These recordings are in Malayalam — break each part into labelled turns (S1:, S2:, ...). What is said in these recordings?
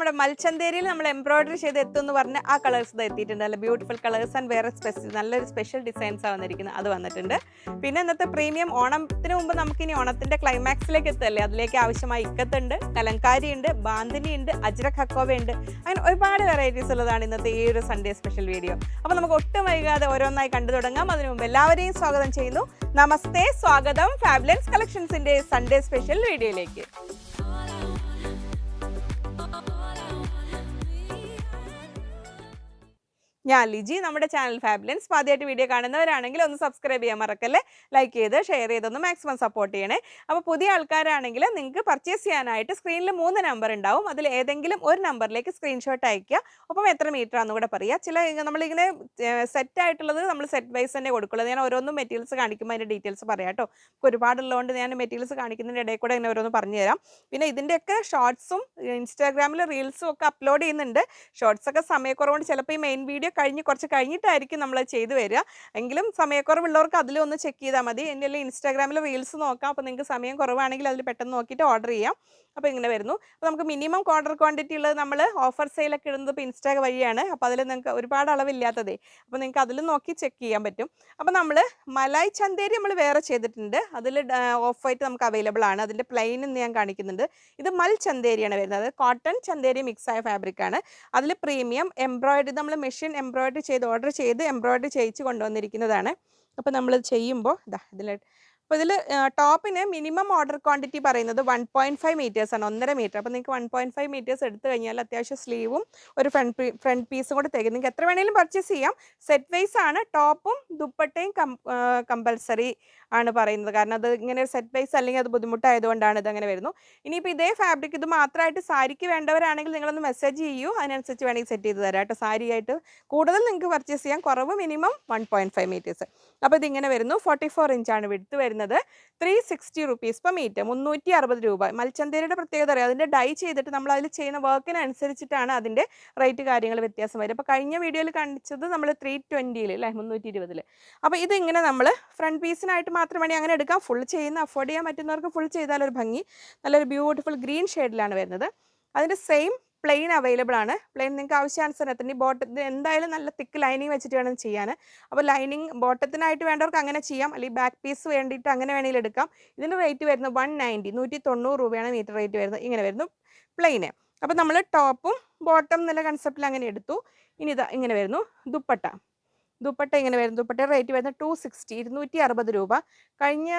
S1: നമ്മുടെ മൽച്ചന്തേരിയിൽ നമ്മൾ എംബ്രോയിഡറി ചെയ്ത് എത്തും എന്ന് പറഞ്ഞ് ആ കളേഴ്സ് ഇത് എത്തിയിട്ടുണ്ട്. നല്ല ബ്യൂട്ടിഫുൾ കളേഴ്സ് ആൻഡ് വേറെ സ്പെഷ്യൽ നല്ലൊരു സ്പെഷ്യൽ ഡിസൈൻസ് ആ വന്നിരിക്കുന്നത്. അത് വന്നിട്ടുണ്ട്. പിന്നെ ഇന്നത്തെ പ്രീമിയം ഓണത്തിന് മുമ്പ് നമുക്കിനി ഓണത്തിന്റെ ക്ലൈമാക്സിലേക്ക് എത്തല്ലേ അതിലേക്ക് ആവശ്യമായ ഇക്കത്തുണ്ട് കലങ്കാരി ഉണ്ട് ബാന്തിനി ഉണ്ട് അജ്ര ഹക്കോവ ഉണ്ട് അങ്ങനെ ഒരുപാട് വെറൈറ്റീസ് ഉള്ളതാണ് ഇന്നത്തെ ഈ ഒരു സൺഡേ സ്പെഷ്യൽ വീഡിയോ അപ്പോൾ നമുക്ക് ഒട്ടും വൈകാതെ ഓരോന്നായി കണ്ടു തുടങ്ങാം. അതിനു മുമ്പ് എല്ലാവരെയും സ്വാഗതം ചെയ്യുന്നു. നമസ്തേ സ്വാഗതം ഫാബുലൻസ് കളക്ഷൻസിന്റെ സൺഡേ സ്പെഷ്യൽ വീഡിയോയിലേക്ക് ഞാൻ ലിജി. നമ്മുടെ ചാനൽ ഫാബിലൻസ്. ആദ്യമായിട്ട് വീഡിയോ കാണുന്നവരാണെങ്കിൽ ഒന്ന് സബ്സ്ക്രൈബ് ചെയ്യാൻ മറക്കല്ലേ? ലൈക്ക് ചെയ്ത് ഷെയർ ചെയ്തൊന്ന് മാക്സിമം സപ്പോർട്ട് ചെയ്യണേ. അപ്പോൾ പുതിയ ആൾക്കാരാണെങ്കിൽ നിങ്ങൾക്ക് പർച്ചേസ് ചെയ്യാനായിട്ട് സ്ക്രീനിൽ മൂന്ന് നമ്പർ ഉണ്ടാവും. അതിൽ ഏതെങ്കിലും ഒരു നമ്പറിലേക്ക് സ്ക്രീൻഷോട്ട് അയക്കുക ഒപ്പം എത്ര മീറ്റർ ആണെന്ന് കൂടെ പറയുക ചില നമ്മളിങ്ങനെ സെറ്റ് ആയിട്ടുള്ളത് നമ്മൾ സെറ്റ് വൈസ് തന്നെ കൊടുക്കുള്ളൂ. ഞാൻ ഓരോന്നും മെറ്റീരിയൽസ് കാണിക്കുമ്പോൾ അതിന്റെ ഡീറ്റെയിൽസ് പറയാം കേട്ടോ. ഒരുപാടുള്ളതുകൊണ്ട് ഞാൻ മെറ്റീരിയൽസ് കാണിക്കുന്നതിന്റെ ഇടയിൽ കൂടെ ഇങ്ങനെ ഓരോന്ന് പറഞ്ഞു തരാം. പിന്നെ ഇതിന്റെയൊക്കെ ഷോർട്സും ഇൻസ്റ്റാഗ്രാമിൽ റീൽസും ഒക്കെ അപ്ലോഡ് ചെയ്യുന്നുണ്ട്. ഷോർട്സൊക്കെ സമയക്കുറവുകൊണ്ട് ചിലപ്പോൾ ഈ മെയിൻ വീഡിയോ കഴിഞ്ഞ് കുറച്ച് കഴിഞ്ഞിട്ടായിരിക്കും നമ്മൾ ചെയ്തു വരിക. എങ്കിലും സമയക്കുറവുള്ളവർക്ക് അതിലൊന്ന് ചെക്ക് ചെയ്താൽ മതി. എന്റെ ഇൻസ്റ്റാഗ്രാമിൽ റീൽസ് നോക്കാം. അപ്പോൾ നിങ്ങൾക്ക് സമയം കുറവാണെങ്കിൽ അതിൽ പെട്ടെന്ന് നോക്കിയിട്ട് ഓർഡർ ചെയ്യാം. അപ്പോൾ ഇങ്ങനെ വരുന്നു. അപ്പോൾ നമുക്ക് മിനിമം ഓർഡർ ക്വാണ്ടിറ്റി ഉള്ളത് നമ്മൾ ഓഫർ സെയിലൊക്കെ ഇടുന്നത് ഇപ്പോൾ ഇൻസ്റ്റാ വഴിയാണ്. അപ്പോൾ അതിൽ നിങ്ങൾക്ക് ഒരുപാട് അളവില്ലാത്തതേ. അപ്പോൾ നിങ്ങൾക്ക് അതിൽ നോക്കി ചെക്ക് ചെയ്യാൻ പറ്റും. അപ്പോൾ നമ്മൾ മലായ് ചന്തേരി നമ്മൾ വേറെ ചെയ്തിട്ടുണ്ട്. അതിൽ ഓഫ് ആയിട്ട് നമുക്ക് അവൈലബിൾ ആണ്. അതിന്റെ പ്ലെയിൻ എന്ന് ഞാൻ കാണിക്കുന്നുണ്ട്. ഇത് മൽ ചന്തേരിയാണ് വരുന്നത്. കോട്ടൺ ചന്തേരി മിക്സ് ആയ ഫാബ്രിക് ആണ്. അതിൽ പ്രീമിയം എംബ്രോയിഡറി നമ്മൾ മെഷീൻ എംബ്രോയിഡറി ചെയ്ത് ഓർഡർ ചെയ്ത് എംബ്രോയിഡറി ചെയ്യിച്ച് കൊണ്ടുവന്നിരിക്കുന്നതാണ്. അപ്പോൾ നമ്മൾ ചെയ്യുമ്പോൾ ഇതാ ഇതിൽ അപ്പോൾ ഇതിൽ ടോപ്പിന് മിനിമം ഓർഡർ ക്വാണ്ടിറ്റി പറയുന്നത് വൺ പോയിന്റ് ഫൈവ് മീറ്റേഴ്സ് ആണ് ഒന്നര മീറ്റർ. അപ്പോൾ നിങ്ങൾക്ക് വൺ പോയിന്റ് ഫൈവ് മീറ്റേഴ്സ് എടുത്തു കഴിഞ്ഞാൽ അത്യാവശ്യം സ്ലീവും ഒരു ഫ്രണ്ട് ഫ്രണ്ട് പീസും കൂടെ തേക്കും നിങ്ങൾക്ക് എത്ര വേണമെങ്കിലും പർച്ചേസ് ചെയ്യാം. സെറ്റ് വൈസ് ആണ് ടോപ്പും ദുപ്പട്ടയും കമ്പൽസറി ആണ് പറയുന്നത്. കാരണം അത് ഇങ്ങനെ ഒരു സെറ്റ് വൈസ് അല്ലെങ്കിൽ അത് ബുദ്ധിമുട്ടായതുകൊണ്ടാണ് ഇത് അങ്ങനെ വരുന്നു. ഇനിയിപ്പോൾ ഇതേ ഫാബ്രിക് ഇത് മാത്രമായിട്ട് സാരിക്ക് വേണ്ടവരാണെങ്കിൽ നിങ്ങളൊന്ന് മെസ്സേജ് ചെയ്യൂ. അതിനനുസരിച്ച് വേണമെങ്കിൽ സെറ്റ് ചെയ്ത് തരാം കേട്ടോ. സാരി ആയിട്ട് കൂടുതൽ നിങ്ങൾക്ക് പർച്ചേസ് ചെയ്യാം. കുറവ് minimum one point five metres. അപ്പോൾ ഇതിങ്ങനെ വരുന്നു. ഫോർട്ടി ഫോർ ഇഞ്ചാണ് വിടുത്ത് വരുന്നത്. Three sixty rupees per metre മുന്നൂറ്റി അറുപത് രൂപ. മൽച്ചന്തേരിയുടെ പ്രത്യേകത അറിയാം. അതിന്റെ ഡൈ ചെയ്തിട്ട് നമ്മൾ അതിൽ ചെയ്യുന്ന വർക്കിനനുസരിച്ചിട്ടാണ് അതിന്റെ റേറ്റ് കാര്യങ്ങൾ വ്യത്യാസം വരും അപ്പോൾ കഴിഞ്ഞ വീഡിയോയിൽ കാണിച്ചത് നമ്മൾ ത്രീ ട്വന്റിയിൽ അല്ലേ? മുന്നൂറ്റി ഇരുപതിൽ അപ്പോൾ ഇതിങ്ങനെ നമ്മൾ ഫ്രണ്ട് പീസിനായിട്ട് മാത്രം വേണമെങ്കിൽ അങ്ങനെ എടുക്കാം. ഫുൾ ചെയ്യുന്ന അഫോർഡ് ചെയ്യാൻ പറ്റുന്നവർക്ക് ഫുൾ ചെയ്താലൊരു ഭംഗി. നല്ലൊരു ബ്യൂട്ടിഫുൾ ഗ്രീൻ ഷെയ്ഡിലാണ് വരുന്നത്. അതിന്റെ സെയിം പ്ലെയിൻ അവൈലബിൾ ആണ്. പ്ലെയിൻ നിങ്ങൾക്ക് ആവശ്യാനുസരണത്തിന് ബോട്ടത്തിന് എന്തായാലും നല്ല തിക്ക് ലൈനിങ് വെച്ചിട്ട് വേണം ചെയ്യാൻ. അപ്പോൾ ലൈനിങ് ബോട്ടത്തിനായിട്ട് വേണ്ടവർക്ക് അങ്ങനെ ചെയ്യാം. അല്ലെങ്കിൽ ബാക്ക് പീസ് വേണ്ടിയിട്ട് അങ്ങനെ വേണമെങ്കിൽ എടുക്കാം. ഇതിന് റേറ്റ് വരുന്നത് വൺ നയന്റി നൂറ്റി തൊണ്ണൂറ് രൂപയാണ് മീറ്റർ റേറ്റ് വരുന്നത്. ഇങ്ങനെ വരുന്നു പ്ലെയിന് അപ്പോൾ നമ്മൾ ടോപ്പും ബോട്ടം എന്നുള്ള കൺസെപ്റ്റിൽ അങ്ങനെ എടുത്തു. ഇനി ഇതാ ഇങ്ങനെ വരുന്നു. ദുപ്പട്ട. ദുപ്പട്ട ഇങ്ങനെ വരുന്നു. ദുപ്പട്ട റേറ്റ് വരുന്നത് ടു സിക്സ്റ്റി ഇരുന്നൂറ്റി അറുപത് രൂപ. കഴിഞ്ഞ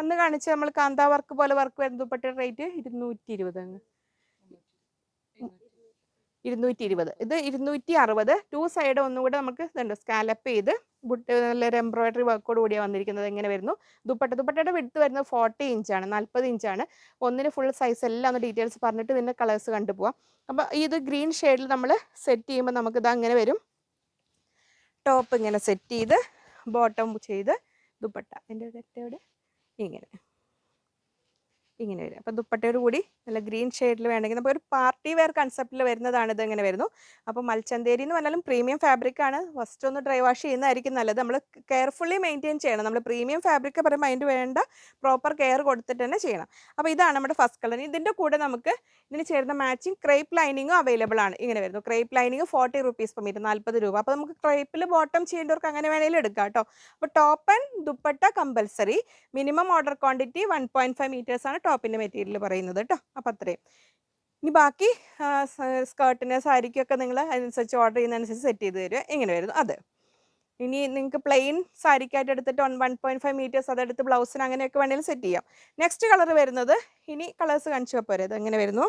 S1: അന്ന് കാണിച്ച നമ്മൾ കാന്താ വർക്ക് പോലെ വർക്ക് വരുന്ന ദുപ്പട്ടയുടെ റേറ്റ് ഇരുന്നൂറ്റി ഇരുപത് ഇരുന്നൂറ്റി ഇരുപത് ഇത് ഇരുന്നൂറ്റി അറുപത് ടു സൈഡ് ഒന്നുകൂടെ നമുക്ക് ഇതുണ്ട്. സ്കാലപ്പ് ചെയ്ത് ബുട്ട് നല്ലൊരു എംബ്രോയിഡറി വർക്കോട് കൂടിയാണ് വന്നിരിക്കുന്നത്. എങ്ങനെ വരുന്നു? ദുപ്പട്ട ദുപ്പട്ടയുടെ വിടുത്ത് വരുന്നത് ഫോർട്ടി ഇഞ്ചാണ് നാൽപ്പത് ഇഞ്ചാണ് ഒന്നിന് ഫുൾ സൈസ് എല്ലാം ഒന്ന് ഡീറ്റെയിൽസ് പറഞ്ഞിട്ട് ഇതിന്റെ കളേഴ്സ് കണ്ടുപോകാം അപ്പോൾ ഇത് ഗ്രീൻ ഷെയ്ഡിൽ നമ്മൾ സെറ്റ് ചെയ്യുമ്പോൾ നമുക്ക് ഇത് അങ്ങനെ വരും. ടോപ്പ് ഇങ്ങനെ സെറ്റ് ചെയ്ത് ബോട്ടം ചെയ്ത് ദുപ്പട്ട. എന്റെ തെറ്റോടെ ഇങ്ങനെ. ഇങ്ങനെ വരും. അപ്പോൾ ദുപ്പട്ടയോട് കൂടി നല്ല ഗ്രീൻ ഷെയ്ഡിൽ വേണമെങ്കിൽ നമുക്ക് ഒരു പാർട്ടി വെയർ കൺസെപ്റ്റിൽ വരുന്നതാണ് ഇത് ഇങ്ങനെ വരുന്നു. അപ്പോൾ മൽച്ചന്തേരി എന്ന് പറഞ്ഞാലും പ്രീമിയം ഫാബ്രിക് ആണ്. ഫസ്റ്റ് ഒന്ന് ഡ്രൈ വാഷ് ചെയ്യുന്നതായിരിക്കും നല്ലത്. നമ്മൾ കെയർഫുള്ളി മെയിന്റെയിൻ ചെയ്യണം. നമ്മൾ പ്രീമിയം ഫാബ്രിക് പറയുമ്പോൾ അതിന്റെ വേണ്ട പ്രോപ്പർ കെയർ കൊടുത്തിട്ട് തന്നെ ചെയ്യണം. അപ്പോൾ ഇതാണ് നമ്മുടെ ഫസ്റ്റ് കളർ. ഇതിന്റെ കൂടെ നമുക്ക് ഇതിന് ചേർന്ന മാച്ചിങ് ക്രേപ്പ് ലൈനിങ്ങും അവൈലബിൾ ആണ് ഇങ്ങനെ വരുന്നു. Crepe lining forty rupees per metre നാൽപ്പത് രൂപ. അപ്പോൾ നമുക്ക് ക്രേപ്പിൽ ബോട്ടം ചെയ്യേണ്ടവർക്ക് അങ്ങനെ വേണമെങ്കിലും എടുക്കാം കേട്ടോ. അപ്പോൾ top and dupatta compulsory. Minimum order quantity one point five metres ആണ്. ടോപ്പിന്റെ മെറ്റീരിയൽ പറയുന്നത് കേട്ടോ അപ്പോൾ അത്രയും. ഇനി ബാക്കി സ്കേർട്ടിന് സാരിക്കൊക്കെ നിങ്ങൾ അതിനനുസരിച്ച് ഓർഡർ ചെയ്യുന്നതനുസരിച്ച് സെറ്റ് ചെയ്ത് തരിക ഇങ്ങനെ വരുന്നു? അത്. ഇനി നിങ്ങൾക്ക് പ്ലെയിൻ സാരിക്കായിട്ട് എടുത്തിട്ട് one one point five metres അതെടുത്ത് ബ്ലൗസിന് അങ്ങനെയൊക്കെ വേണമെങ്കിലും സെറ്റ് ചെയ്യാം. നെക്സ്റ്റ് കളർ വരുന്നത് ഇനി കളേഴ്സ് കാണിച്ചു പോരെ ഇത് എങ്ങനെ വരുന്നു?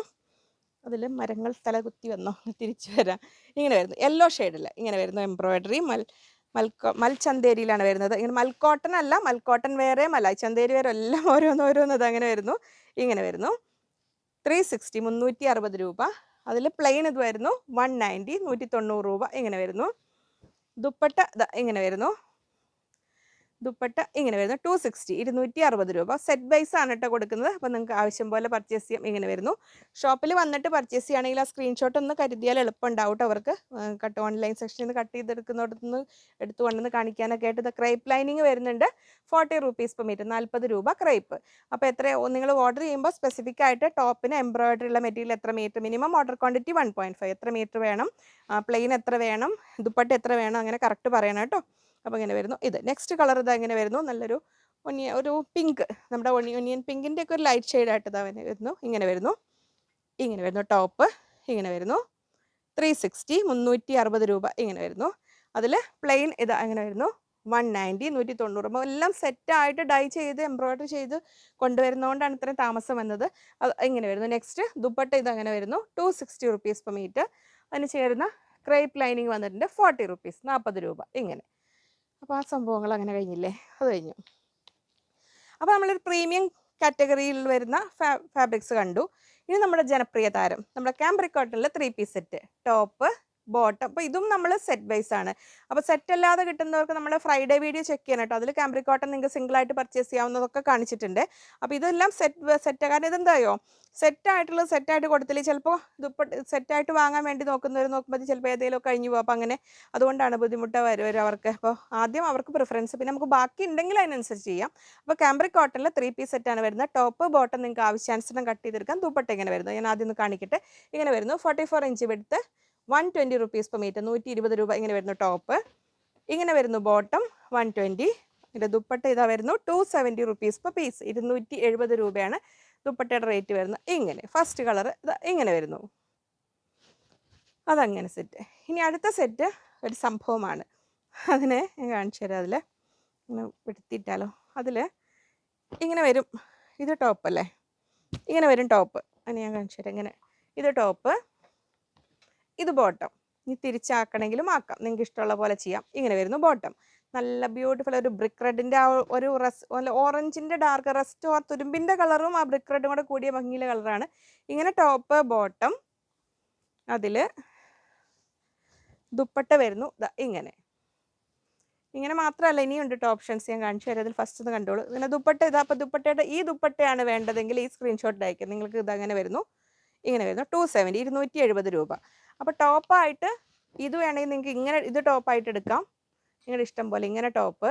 S1: അതിൽ മരങ്ങൾ തല കുത്തി വന്നോ? തിരിച്ചു വരാം. ഇങ്ങനെ വരുന്നു. യെല്ലോ ഷെയ്ഡിൽ ഇങ്ങനെ വരുന്നു. എംബ്രോയിഡറി മൽ മൽക്കോ മൽച്ചന്തേരിയിലാണ് വരുന്നത്. ഇങ്ങനെ മൽക്കോട്ടൻ അല്ല മൽക്കോട്ടൻ വേറെ മലായ് ചന്തേരി വേറെ എല്ലാം ഓരോന്ന് ഓരോന്ന് അതങ്ങനെ വരുന്നു. ഇങ്ങനെ വരുന്നു. ത്രീ സിക്സ്റ്റി മുന്നൂറ്റി അറുപത് രൂപ. അതിൽ പ്ലെയിൻ ഇത് വരുന്നു. വൺ നയന്റി നൂറ്റി തൊണ്ണൂറ് രൂപ ഇങ്ങനെ വരുന്നു. ദുപ്പട്ട ഇങ്ങനെ വരുന്നു. ദുപ്പട്ട ഇങ്ങനെ വരുന്നു. ടു സിക്സ്റ്റി ഇരുന്നൂറ്റി അറുപത് രൂപ. സെറ്റ് ബൈസ് ആണ് കേട്ടോ കൊടുക്കുന്നത്. അപ്പോൾ നിങ്ങൾക്ക് ആവശ്യം പോലെ പർച്ചേസ് ചെയ്യാം. ഇങ്ങനെ വരുന്നു. ഷോപ്പിൽ വന്നിട്ട് പർച്ചേസ് ചെയ്യുകയാണെങ്കിൽ ആ സ്ക്രീൻഷോട്ട് ഒന്ന് കരുതിയാൽ എളുപ്പം ഉണ്ടാവും അവർക്ക്. കട്ട് ഓൺലൈൻ സെക്ഷനിൽ നിന്ന് കട്ട് ചെയ്തെടുക്കുന്നിടത്ത് നിന്ന് എടുത്തു കൊണ്ടുവന്ന് കാണിക്കാനൊക്കെ ആയിട്ട് ഇത് ക്രൈപ്പ് ലൈനിങ് വരുന്നുണ്ട്. ഫോർട്ടി റുപ്പീസ് പെർ മീറ്റർ നാൽപ്പത് രൂപ ക്രൈപ്പ് അപ്പോൾ എത്ര നിങ്ങൾ ഓർഡർ ചെയ്യുമ്പോൾ സ്പെസിഫിക് ആയിട്ട് ടോപ്പിന് എംബ്രോയിഡറി ഉള്ള മെറ്റീരിയൽ എത്ര metre minimum order quantity one point five എത്ര മീറ്റർ വേണം? പ്ലെയിൻ എത്ര വേണം? ദുപ്പട്ട എത്ര വേണം? അങ്ങനെ കറക്റ്റ് പറയണം കേട്ടോ അപ്പോൾ ഇങ്ങനെ വരുന്നു. ഇത് നെക്സ്റ്റ് കളർ ഇതാ ഇങ്ങനെ വരുന്നു. നല്ലൊരു ഒനിയ ഒരു പിങ്ക് നമ്മുടെ ഒനിയൻ പിങ്കിന്റെ ഒക്കെ ഒരു ലൈറ്റ് ഷെയ്ഡായിട്ട് ഇതാ വരുന്നു. ഇങ്ങനെ വരുന്നു. ഇങ്ങനെ വരുന്നു. ടോപ്പ് ഇങ്ങനെ വരുന്നു. ത്രീ സിക്സ്റ്റി മുന്നൂറ്റി അറുപത് രൂപ ഇങ്ങനെ വരുന്നു. അതിൽ പ്ലെയിൻ ഇതാ അങ്ങനെ വരുന്നു. വൺ നയന്റി നൂറ്റി തൊണ്ണൂറ് അപ്പോൾ എല്ലാം സെറ്റായിട്ട് ഡൈ ചെയ്ത് എംബ്രോയിഡറി ചെയ്ത് കൊണ്ടുവരുന്നതുകൊണ്ടാണ് ഇത്രയും താമസം വന്നത്. അത് ഇങ്ങനെ വരുന്നു. നെക്സ്റ്റ് ദുപ്പട്ട ഇത് അങ്ങനെ വരുന്നു. Two sixty rupees per metre അതിന് ചേരുന്ന ക്രേപ്പ് ലൈനിങ് വന്നിട്ടുണ്ട്. ഫോർട്ടി റുപ്പീസ് നാൽപ്പത് രൂപ ഇങ്ങനെ. അപ്പോൾ ആ സംഭവങ്ങൾ അങ്ങനെ കഴിഞ്ഞില്ലേ? അത് കഴിഞ്ഞു. അപ്പോൾ നമ്മളൊരു പ്രീമിയം കാറ്റഗറിയിൽ വരുന്ന ഫാ ഫാബ്രിക്സ് കണ്ടു. ഇനി നമ്മുടെ ജനപ്രിയ താരം നമ്മുടെ cambric കോട്ടണിലെ three piece set. Top bottom. അപ്പോൾ ഇതും നമ്മൾ സെറ്റ് വൈസ് ആണ്. അപ്പോൾ സെറ്റ് അല്ലാതെ കിട്ടുന്നവർക്ക് നമ്മൾ ഫ്രൈഡേ വീഡിയോ ചെക്ക് ചെയ്യണം കേട്ടോ. അതിൽ ക്യാമ്പ്രിക് കോട്ടൺ നിങ്ങൾക്ക് സിംഗിൾ ആയിട്ട് പർച്ചേസ് ചെയ്യാവുന്നതൊക്കെ കാണിച്ചിട്ടുണ്ട്. അപ്പോൾ ഇതെല്ലാം സെറ്റ് സെറ്റ് കാരണം ഇതെന്തായോ? സെറ്റ് സെറ്റായിട്ട് കൊടുത്തില്ലേ? ചിലപ്പോൾ ദുപ്പട്ട സെറ്റായിട്ട് വാങ്ങാൻ വേണ്ടി നോക്കുന്നവർ നോക്കുമ്പോൾ ചിലപ്പോൾ ഏതെങ്കിലും കഴിഞ്ഞു പോകും. അപ്പോൾ അങ്ങനെ അതുകൊണ്ടാണ് ബുദ്ധിമുട്ട് വരും അവർക്ക്. അപ്പോൾ ആദ്യം അവർക്ക് പ്രിഫറൻസ് പിന്നെ നമുക്ക് ബാക്കി ഉണ്ടെങ്കിൽ അതിനനുസരിച്ച് ചെയ്യാം. അപ്പോൾ ക്യാമ്പ്രിക് കോട്ടണിൽ ത്രീ പീസ് സെറ്റാണ് വരുന്നത്. ടോപ്പ് ബോട്ടം നിങ്ങൾക്ക് ആവശ്യാനുസരണം കട്ട് ചെയ്തെടുക്കാം. ദുപ്പട്ട ഇങ്ങനെ വരുന്നത് ഞാൻ ആദ്യം ഒന്ന് കാണിക്കട്ടെ. ഇങ്ങനെ വരുന്നു. Forty four inch വെടുത്ത് one twenty rupees per metre നൂറ്റി ഇരുപത് രൂപ ഇങ്ങനെ വരുന്നു ടോപ്പ് ഇങ്ങനെ വരുന്നു ബോട്ടം വൺ ട്വന്റി ഇതിന്റെ ദുപ്പട്ട ഇതാ വരുന്നു two seventy rupees per piece ഇരുന്നൂറ്റി എഴുപത് രൂപയാണ് ദുപ്പട്ടയുടെ റേറ്റ് വരുന്നത്. ഇങ്ങനെ ഫസ്റ്റ് കളർ ഇങ്ങനെ വരുന്നു. അതങ്ങനെ സെറ്റ് ഇനി അടുത്ത സെറ്റ് ഒരു സംഭവമാണ്. അതിനെ ഞാൻ കാണിച്ചു തരാം അതിൽ ഇങ്ങനെ പിടുത്തിയിട്ടാലോ. അതിൽ ഇങ്ങനെ വരും. ഇത് ടോപ്പ് അല്ലേ? ഇങ്ങനെ വരും ടോപ്പ് അതിന് ഞാൻ കാണിച്ചു തരാം. ഇങ്ങനെ. ഇത് ടോപ്പ് ഇത് ബോട്ടം ഇനി തിരിച്ചാക്കണമെങ്കിലും ആക്കാം. നിങ്ങൾക്ക് ഇഷ്ടമുള്ള പോലെ ചെയ്യാം. ഇങ്ങനെ വരുന്നു ബോട്ടം നല്ല ബ്യൂട്ടിഫുൾ ഒരു ബ്രിക്ക് റെഡിന്റെ ആ ഒരു റസ് നല്ല ഓറഞ്ചിന്റെ ഡാർക്ക് റെസ്റ്റ് ഓർ തുരുമ്പിന്റെ കളറും ആ ബ്രിക്ക് റെഡും കൂടെ കൂടിയ ഭംഗിയിലെ കളറാണ് ഇങ്ങനെ ടോപ്പ് ബോട്ടം അതിൽ ദുപ്പട്ട വരുന്നു. ഇങ്ങനെ. ഇങ്ങനെ മാത്രമല്ല ഇനിയുണ്ട് കേട്ടോ ഓപ്ഷൻസ് ഞാൻ കാണിച്ചു തരാം. അതിൽ ഫസ്റ്റ് ഒന്ന് കണ്ടോളൂ. പിന്നെ ദുപ്പട്ട ഇതാ അപ്പോൾ ദുപ്പട്ടയുടെ ഈ ദുപ്പട്ടയാണ് വേണ്ടതെങ്കിൽ ഈ സ്ക്രീൻഷോട്ട് അയക്കാം. നിങ്ങൾക്ക് ഇതങ്ങനെ വരുന്നു. ഇങ്ങനെ വരുന്നു. ടു സെവന്റി ഇരുന്നൂറ്റി എഴുപത് രൂപ. അപ്പോൾ ടോപ്പായിട്ട് ഇത് വേണമെങ്കിൽ നിങ്ങൾക്ക് ഇങ്ങനെ ഇത് ടോപ്പായിട്ട് എടുക്കാം. നിങ്ങളുടെ ഇഷ്ടം പോലെ ഇങ്ങനെ ടോപ്പ്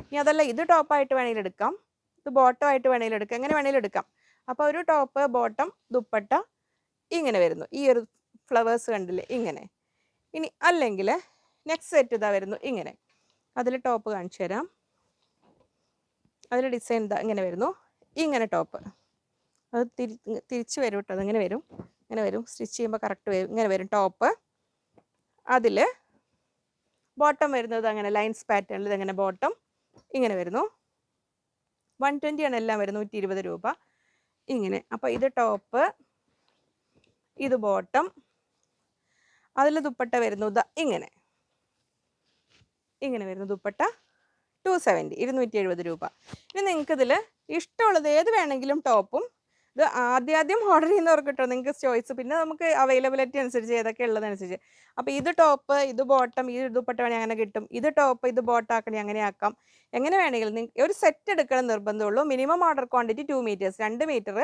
S1: ഇനി അതല്ല ഇത് ടോപ്പായിട്ട് വേണമെങ്കിൽ എടുക്കാം. ഇത് ബോട്ടം ആയിട്ട് വേണമെങ്കിൽ എടുക്കാം. എങ്ങനെ വേണമെങ്കിലും എടുക്കാം? അപ്പോൾ ഒരു ടോപ്പ് ബോട്ടം ദുപ്പട്ട ഇങ്ങനെ വരുന്നു. ഈ ഒരു ഫ്ലവേഴ്സ് കണ്ടില്ലേ? ഇങ്ങനെ. ഇനി അല്ലെങ്കിൽ നെക്സ്റ്റ് സെറ്റ് ഇതാ വരുന്നു. ഇങ്ങനെ. അതിൽ ടോപ്പ് കാണിച്ചു തരാം. അതിൽ ഡിസൈൻ ഇതാ ഇങ്ങനെ വരുന്നു. ഇങ്ങനെ ടോപ്പ് അത് തിരി തിരിച്ച് വരും കേട്ടോ. അതിങ്ങനെ വരും. ഇങ്ങനെ വരും. സ്റ്റിച്ച് ചെയ്യുമ്പോൾ കറക്റ്റ് വരും. ഇങ്ങനെ വരും ടോപ്പ്. അതിൽ ബോട്ടം വരുന്നത് അങ്ങനെ ലൈൻസ് പാറ്റേണിൽ ഇതങ്ങനെ ബോട്ടം. ഇങ്ങനെ വരുന്നു. വൺ ട്വന്റി ആണ് എല്ലാം വരുന്നത്. നൂറ്റി ഇരുപത് രൂപ. ഇങ്ങനെ. അപ്പോൾ ഇത് ടോപ്പ്. ഇത് ബോട്ടം. അതിൽ ദുപ്പട്ട വരുന്നു. ദാ ഇങ്ങനെ. ഇങ്ങനെ വരുന്നു ദുപ്പട്ട. ടു സെവന്റി ഇരുന്നൂറ്റി എഴുപത് രൂപ. ഇനി നിങ്ങൾക്കിതിൽ ഇഷ്ടമുള്ളത് ഏത് വേണമെങ്കിലും ടോപ്പും ഇത് ആദ്യാദ്യം ഓർഡർ ചെയ്യുന്നവർക്ക് കിട്ടും നിങ്ങൾക്ക് ചോയ്സ് പിന്നെ നമുക്ക് അവൈലബിലിറ്റി അനുസരിച്ച് ഏതൊക്കെ ഉള്ളതനുസരിച്ച്. അപ്പോൾ ഇത് ടോപ്പ് ഇത് ബോട്ടം ഈ ദുപ്പട്ട വേണമെങ്കിൽ അങ്ങനെ കിട്ടും. ഇത് ടോപ്പ് ഇത് ബോട്ടം ആക്കണേ അങ്ങനെ ആക്കാം. എങ്ങനെ വേണമെങ്കിലും ഒരു സെറ്റ് എടുക്കണം നിർബന്ധമുള്ളൂ minimum order quantity two metres രണ്ട് മീറ്റർ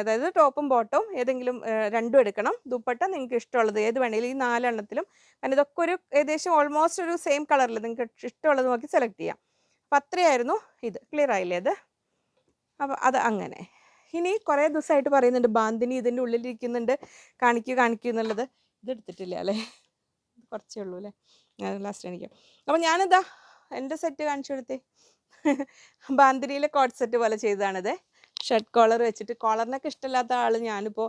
S1: അതായത് ടോപ്പും ബോട്ടവും ഏതെങ്കിലും രണ്ടും എടുക്കണം. ദുപ്പട്ട നിങ്ങൾക്ക് ഇഷ്ടമുള്ളത് ഏത് വേണമെങ്കിലും ഈ നാലെണ്ണത്തിലും. കാരണം ഇതൊക്കെ ഒരു ഏകദേശം ഓൾമോസ്റ്റ് ഒരു സെയിം കളറിൽ നിങ്ങൾക്ക് ഇഷ്ടമുള്ളത് നോക്കി സെലക്ട് ചെയ്യാം. അപ്പം അത്രയായിരുന്നു ഇത്. ക്ലിയർ ആയില്ലേ അത് അപ്പോൾ അത് അങ്ങനെ. ഇനി കുറേ ദിവസമായിട്ട് പറയുന്നുണ്ട് ബാന്തിനി ഇതിന്റെ ഉള്ളിലിരിക്കുന്നുണ്ട് കാണിക്കൂ കാണിക്കൂ എന്നുള്ളത്. ഇത് എടുത്തിട്ടില്ല അല്ലേ? കുറച്ചേ ഉള്ളൂ അല്ലേ? ലാസ്റ്റ് എനിക്ക്. അപ്പോൾ ഞാനിതാ എന്റെ സെറ്റ് കാണിച്ചു കൊടുത്തേ. ബാന്തിനിയിലെ കോട്ട് സെറ്റ് പോലെ ചെയ്തതാണിത്. ഷർട്ട് കോളർ വെച്ചിട്ട് കോളറിനൊക്കെ ഇഷ്ടമില്ലാത്ത ആൾ ഞാനിപ്പോൾ